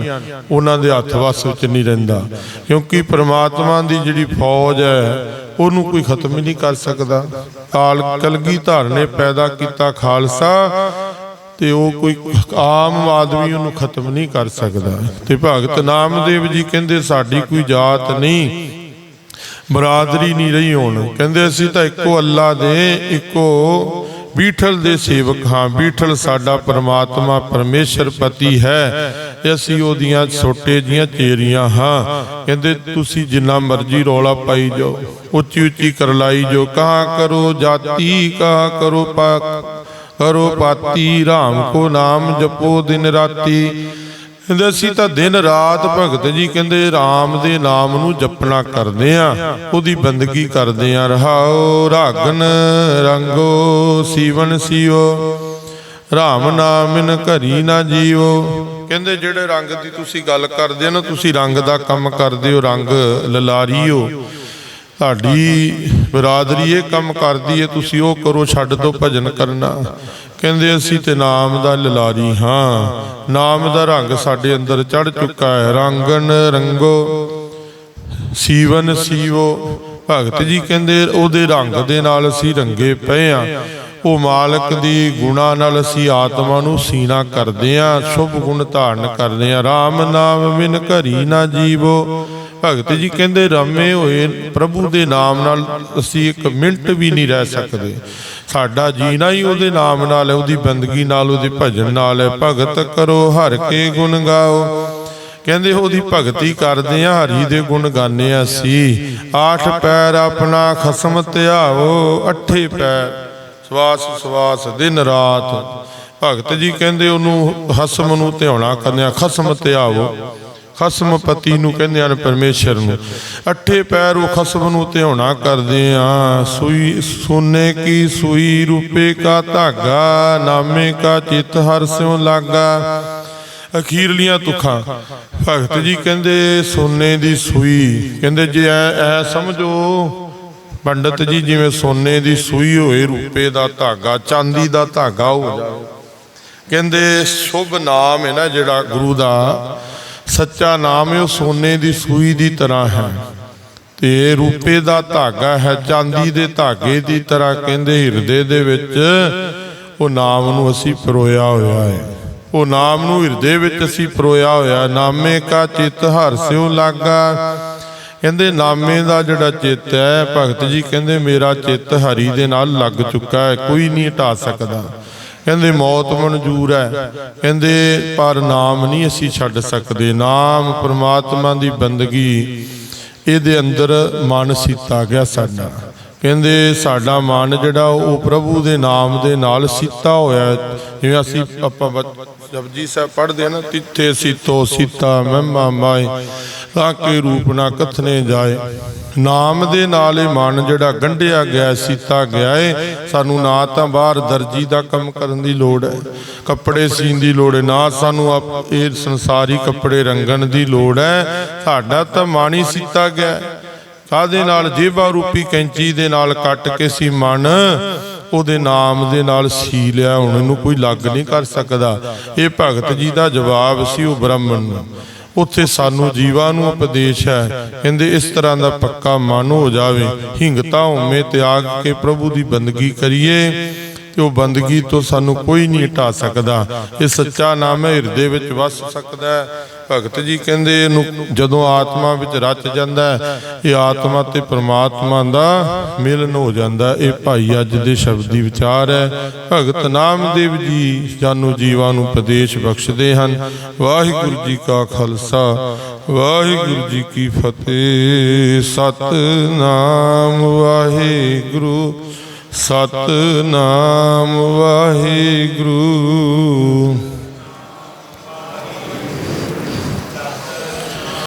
ਉਹਨਾਂ ਦੇ ਹੱਥ ਵੱਸ ਵਿੱਚ ਨਹੀਂ ਰਹਿੰਦਾ। ਕਿਉਂਕਿ ਪ੍ਰਮਾਤਮਾ ਦੀ ਜਿਹੜੀ ਫੌਜ ਹੈ, ਉਹਨੂੰ ਕੋਈ ਖਤਮ ਹੀ ਨਹੀਂ ਕਰ ਸਕਦਾ। ਕਾਲ ਕਲਗੀ ਧਾਰ ਨੇ ਪੈਦਾ ਕੀਤਾ ਖਾਲਸਾ, ਤੇ ਉਹ ਕੋਈ ਆਮ ਆਦਮੀ ਉਹਨੂੰ ਖਤਮ ਨਹੀਂ ਕਰ ਸਕਦਾ। ਤੇ ਭਗਤ ਨਾਮਦੇਵ ਜੀ ਕਹਿੰਦੇ, ਸਾਡੀ ਕੋਈ ਜਾਤ ਨਹੀਂ ਬਰਾਦਰੀ ਨਹੀਂ ਰਹੀ ਹੁਣ। ਕਹਿੰਦੇ ਅਸੀਂ ਤਾਂ ਇੱਕੋ ਅੱਲਾ ਦੇ, ਇੱਕੋ ਬੀਠਲ ਦੇ ਸੇਵਕ ਹਾਂ। ਬੀਠਲ ਸਾਡਾ ਪਰਮਾਤਮਾ, ਪਰਮੇਸ਼ਰ ਪਤੀ ਹੈ। ਅਸੀਂ ਉਹਦੀਆਂ ਛੋਟੇ ਜੀਆਂ ਚੇਰੀਆਂ ਹਾਂ। ਕਹਿੰਦੇ ਤੁਸੀਂ ਜਿੰਨਾ ਮਰਜ਼ੀ ਰੌਲਾ ਪਾਈ ਜਾਓ, ਉੱਚੀ ਉੱਚੀ ਕਰਲਾਈ ਜੋ ਕਹਾ ਕਰੋ ਜਾਤੀ, ਕਹਾ ਕਰੋ ਪਾ ਕਰੋ ਪਾਤੀ। RAM ਕੋ ਨਾਮ ਜਪੋ ਦਿਨ ਰਾਤੀ। ਕਹਿੰਦੇ ਅਸੀਂ ਤਾਂ ਦਿਨ ਰਾਤ ਭਗਤ ਜੀ ਕਹਿੰਦੇ RAM ਦੇ ਨਾਮ ਨੂੰ ਜਪਣਾ ਕਰਦੇ ਆ ਉਹਦੀ ਬੰਦਗੀ ਕਰਦੇ ਆ ਰਹਾਓ ਰਾਗਨ ਰੰਗੋ, ਸੀਵਨ ਸੀਓ। RAM ਨਾਮਿਨ ਘਰੀ ਨਾ ਜੀਵੋ ਕਹਿੰਦੇ ਜਿਹੜੇ ਰੰਗ ਦੀ ਤੁਸੀਂ ਗੱਲ ਕਰਦੇ ਹੋ ਨਾ, ਤੁਸੀਂ ਰੰਗ ਦਾ ਕੰਮ ਕਰਦੇ ਹੋ, ਰੰਗ ਲਲਾਰੀਓ। ਤੁਹਾਡੀ ਬਰਾਦਰੀ ਇਹ ਕੰਮ ਕਰਦੀ ਹੈ, ਤੁਸੀਂ ਉਹ ਕਰੋ, ਛੱਡ ਦੋ ਭਜਨ ਕਰਨਾ। ਕਹਿੰਦੇ ਅਸੀਂ ਤੇ ਨਾਮ ਦਾ ਲਲਾਰੀ ਹਾਂ। ਨਾਮ ਦਾ ਰੰਗ ਸਾਡੇ ਅੰਦਰ ਚੜ ਚੁੱਕਾ ਹੈ। ਰੰਗਨ ਰੰਗੋ, ਸੀਵਨ ਸੀਵੋ। ਭਗਤ ਜੀ ਕਹਿੰਦੇ ਉਹਦੇ ਰੰਗ ਦੇ ਨਾਲ ਅਸੀਂ ਰੰਗੇ ਪਏ ਆ ਉਹ ਮਾਲਕ ਦੀ ਗੁਣਾ ਨਾਲ ਅਸੀਂ ਆਤਮਾ ਨੂੰ ਸੀਨਾ ਕਰਦੇ ਆ ਸ਼ੁਭ ਗੁਣ ਧਾਰਨ ਕਰਦੇ ਆ RAM ਨਾਮ ਬਿਨ ਘਰੀ ਨਾ ਜੀਵੋ। ਭਗਤ ਜੀ ਕਹਿੰਦੇ, ਰਮੇ ਹੋਏ, ਪ੍ਰਭੂ ਦੇ ਨਾਮ ਨਾਲ ਅਸੀਂ ਇੱਕ ਮਿੰਟ ਵੀ ਨਹੀਂ ਰਹਿ ਸਕਦੇ। ਸਾਡਾ ਜੀਣਾ ਹੀ ਉਹਦੇ ਨਾਮ ਨਾਲ ਹੈ, ਉਹਦੀ ਬੰਦਗੀ ਨਾਲ, ਉਹਦੇ ਭਜਨ ਨਾਲ ਹੈ। ਭਗਤ ਕਰੋ ਹਰ ਕੇ ਗੁਣ ਗਾਓ। ਕਹਿੰਦੇ, ਉਹਦੀ ਭਗਤੀ ਕਰਦੇ ਆ ਹਰੀ ਦੇ ਗੁਣ ਗਾਣੇ ਆ ਸੀ ਆਠ ਪੈਰ ਆਪਣਾ ਖਸਮ ਧਿਆਵੋ, ਅੱਠੇ ਪੈਰ ਸਵਾਸ ਸਵਾਸ ਦਿਨ ਰਾਤ। ਭਗਤ ਜੀ ਕਹਿੰਦੇ, ਉਹਨੂੰ ਹਸਮ ਨੂੰ ਧਿਆਉਣਾ ਕਰਨਿਆ ਖਸਮ ਧਿਆਵੋ। ਖਸਮ ਪਤੀ ਨੂੰ ਕਹਿੰਦੇ ਹਨ ਪਰਮੇਸ਼ਰ ਨੂੰ। ਅੱਠੇ ਪੈਰ ਉਹ ਖਸਮ ਨੂੰ ਧਿਆਉਣਾ ਕਰਦੇ ਆ ਸੂਈ, ਸੋਨੇ ਕੀ ਸੂਈ, ਰੂਪੇ ਕਾ ਧਾਗਾ, ਨਾਮੇ ਕਾ ਚਿਤ, ਹਰ ਸਿਉ ਲਾਗਾ। ਅਖੀਰਲੀਆਂ ਤੁਖਾਂ। ਭਗਤ ਜੀ ਕਹਿੰਦੇ, ਸੋਨੇ ਦੀ ਸੂਈ। ਕਹਿੰਦੇ, ਜੇ ਐ ਸਮਝੋ, ਪੰਡਤ ਜੀ ਜਿਵੇਂ ਸੋਨੇ ਦੀ ਸੂਈ ਹੋਏ, ਰੂਪੇ ਦਾ ਧਾਗਾ, ਚਾਂਦੀ ਦਾ ਧਾਗਾ ਹੋ ਜਾਵੇ। ਕਹਿੰਦੇ, ਸ਼ੁਭ ਨਾਮ ਹੈ ਨਾ ਜਿਹੜਾ ਗੁਰੂ ਦਾ। ਸੱਚਾ ਨਾਮ ਹੈ ਉਹ ਸੋਨੇ ਦੀ ਸੂਈ ਦੀ ਤਰ੍ਹਾਂ ਹੈ। ਤੇ ਰੂਪੇ ਦਾ ਧਾਗਾ ਹੈ, ਚਾਂਦੀ ਦੇ ਧਾਗੇ ਦੀ ਤਰ੍ਹਾਂ ਕਹਿੰਦੇ ਹਿਰਦੇ ਦੇ ਵਿੱਚ ਉਹ ਨਾਮ ਨੂੰ ਅਸੀਂ ਪਰੋਇਆ ਹੋਇਆ ਹੈ। ਉਹ ਨਾਮ ਨੂੰ ਹਿਰਦੇ ਵਿੱਚ ਅਸੀਂ ਪਰੋਇਆ ਹੋਇਆ, ਨਾਮੇ ਕਾ ਚਿਤ ਹਰ ਸਿਉ ਲਾਗਾ। ਕਹਿੰਦੇ ਨਾਮੇ ਦਾ ਜਿਹੜਾ ਚਿੱਤ ਹੈ, ਭਗਤ ਜੀ ਕਹਿੰਦੇ ਮੇਰਾ ਚਿੱਤ ਹਰੀ ਦੇ ਨਾਲ ਲੱਗ ਚੁੱਕਾ ਹੈ, ਕੋਈ ਨਹੀਂ ਹਟਾ ਸਕਦਾ। ਕਹਿੰਦੇ ਮੌਤ ਮਨਜ਼ੂਰ ਹੈ। ਕਹਿੰਦੇ ਪਰ ਨਾਮ ਨਹੀਂ ਅਸੀਂ ਛੱਡ ਸਕਦੇ। ਨਾਮ ਪ੍ਰਮਾਤਮਾ ਦੀ ਬੰਦਗੀ, ਇਹਦੇ ਅੰਦਰ ਮਨ ਸੀਤਾ ਗਿਆ ਸਾਡਾ। ਕਹਿੰਦੇ ਸਾਡਾ ਮਨ ਜਿਹੜਾ ਉਹ ਪ੍ਰਭੂ ਦੇ ਨਾਮ ਦੇ ਨਾਲ ਸੀਤਾ ਹੋਇਆ ਜਿਵੇਂ ਅਸੀਂ ਆਪਾਂ ਜਪਜੀ ਸਾਹਿਬ ਪੜ੍ਹਦੇ ਆ ਨਾ, ਤਿੱਥੇ ਸੀਤੋ ਸੀਤਾ ਮਹਿਮਾ ਮਾਏ ਤਾਂ ਕੇ ਰੂਪ ਨਾ ਕਥਨੇ ਜਾਏ। ਨਾਮ ਦੇ ਨਾਲ ਇਹ ਮਨ ਜਿਹੜਾ ਗੰਢਿਆ ਗਿਆ ਸੀਤਾ ਗਿਆ ਏ। ਸਾਨੂੰ ਨਾ ਤਾਂ ਬਾਹਰ ਦਰਜੀ ਦਾ ਕੰਮ ਕਰਨ ਦੀ ਲੋੜ ਹੈ, ਕੱਪੜੇ ਸੀਣ ਦੀ ਲੋੜ ਹੈ, ਨਾ ਸਾਨੂੰ ਆਪ- ਇਹ ਸੰਸਾਰੀ ਕੱਪੜੇ ਰੰਗਣ ਦੀ ਲੋੜ ਹੈ। ਸਾਡਾ ਤਾਂ ਮਨ ਹੀ ਸੀਤਾ ਗਿਆ ਕਾਦੇ ਨਾਲ? ਜੇਬਾ ਰੂਪੀ ਕੈਂਚੀ ਦੇ ਨਾਲ ਕੱਟ ਕੇ ਸੀ ਮਨ। ਉਹਦੇ ਨਾਮ ਦੇ ਨਾਲ ਸੀ ਲਿਆ। ਹੁਣ ਇਹਨੂੰ ਕੋਈ ਲੱਗ ਨਹੀਂ ਕਰ ਸਕਦਾ। ਇਹ ਭਗਤ ਜੀ ਦਾ ਜਵਾਬ ਸੀ ਉਹ ਬ੍ਰਾਹਮਣ ਨੂੰ। ਉੱਥੇ ਸਾਨੂੰ ਜੀਵਾਂ ਨੂੰ ਉਪਦੇਸ਼ ਹੈ। ਕਹਿੰਦੇ ਇਸ ਤਰ੍ਹਾਂ ਦਾ ਪੱਕਾ ਮਨ ਹੋ ਜਾਵੇ। ਹਿੰਗਤਾ ਹੋਮੇ ਤਿਆਗ ਕੇ ਪ੍ਰਭੂ ਦੀ ਬੰਦਗੀ ਕਰੀਏ। ਤੇ ਉਹ ਬੰਦਗੀ ਤੋਂ ਸਾਨੂੰ ਕੋਈ ਨਹੀਂ ਹਟਾ ਸਕਦਾ। ਇਹ ਸੱਚਾ ਨਾਮ ਹੈ, ਹਿਰਦੇ ਵਿੱਚ ਵਸ ਸਕਦਾ ਹੈ। ਭਗਤ ਜੀ ਕਹਿੰਦੇ, ਇਹਨੂੰ ਜਦੋਂ ਆਤਮਾ ਵਿੱਚ ਰਚ ਜਾਂਦਾ ਹੈ, ਇਹ ਆਤਮਾ ਤੇ ਪ੍ਰਮਾਤਮਾ ਦਾ ਮਿਲਨ ਹੋ ਜਾਂਦਾ ਇਹ ਭਾਈ ਅੱਜ ਦੇ ਸ਼ਬਦੀ ਵਿਚਾਰ ਹੈ। ਭਗਤ ਨਾਮਦੇਵ ਜੀ ਜਾਨੂ ਜੀਵਾਂ ਨੂੰ ਉਪਦੇਸ਼ ਬਖਸ਼ਦੇ ਹਨ। ਵਾਹਿਗੁਰੂ ਜੀ ਕਾ ਖਾਲਸਾ, ਵਾਹਿਗੁਰੂ ਜੀ ਕੀ ਫਤਿਹ। ਸਤਨਾਮ ਵਾਹਿਗੁਰੂ। ਸਤ ਨਾਮ ਵਾਹਿਗੁਰੂ।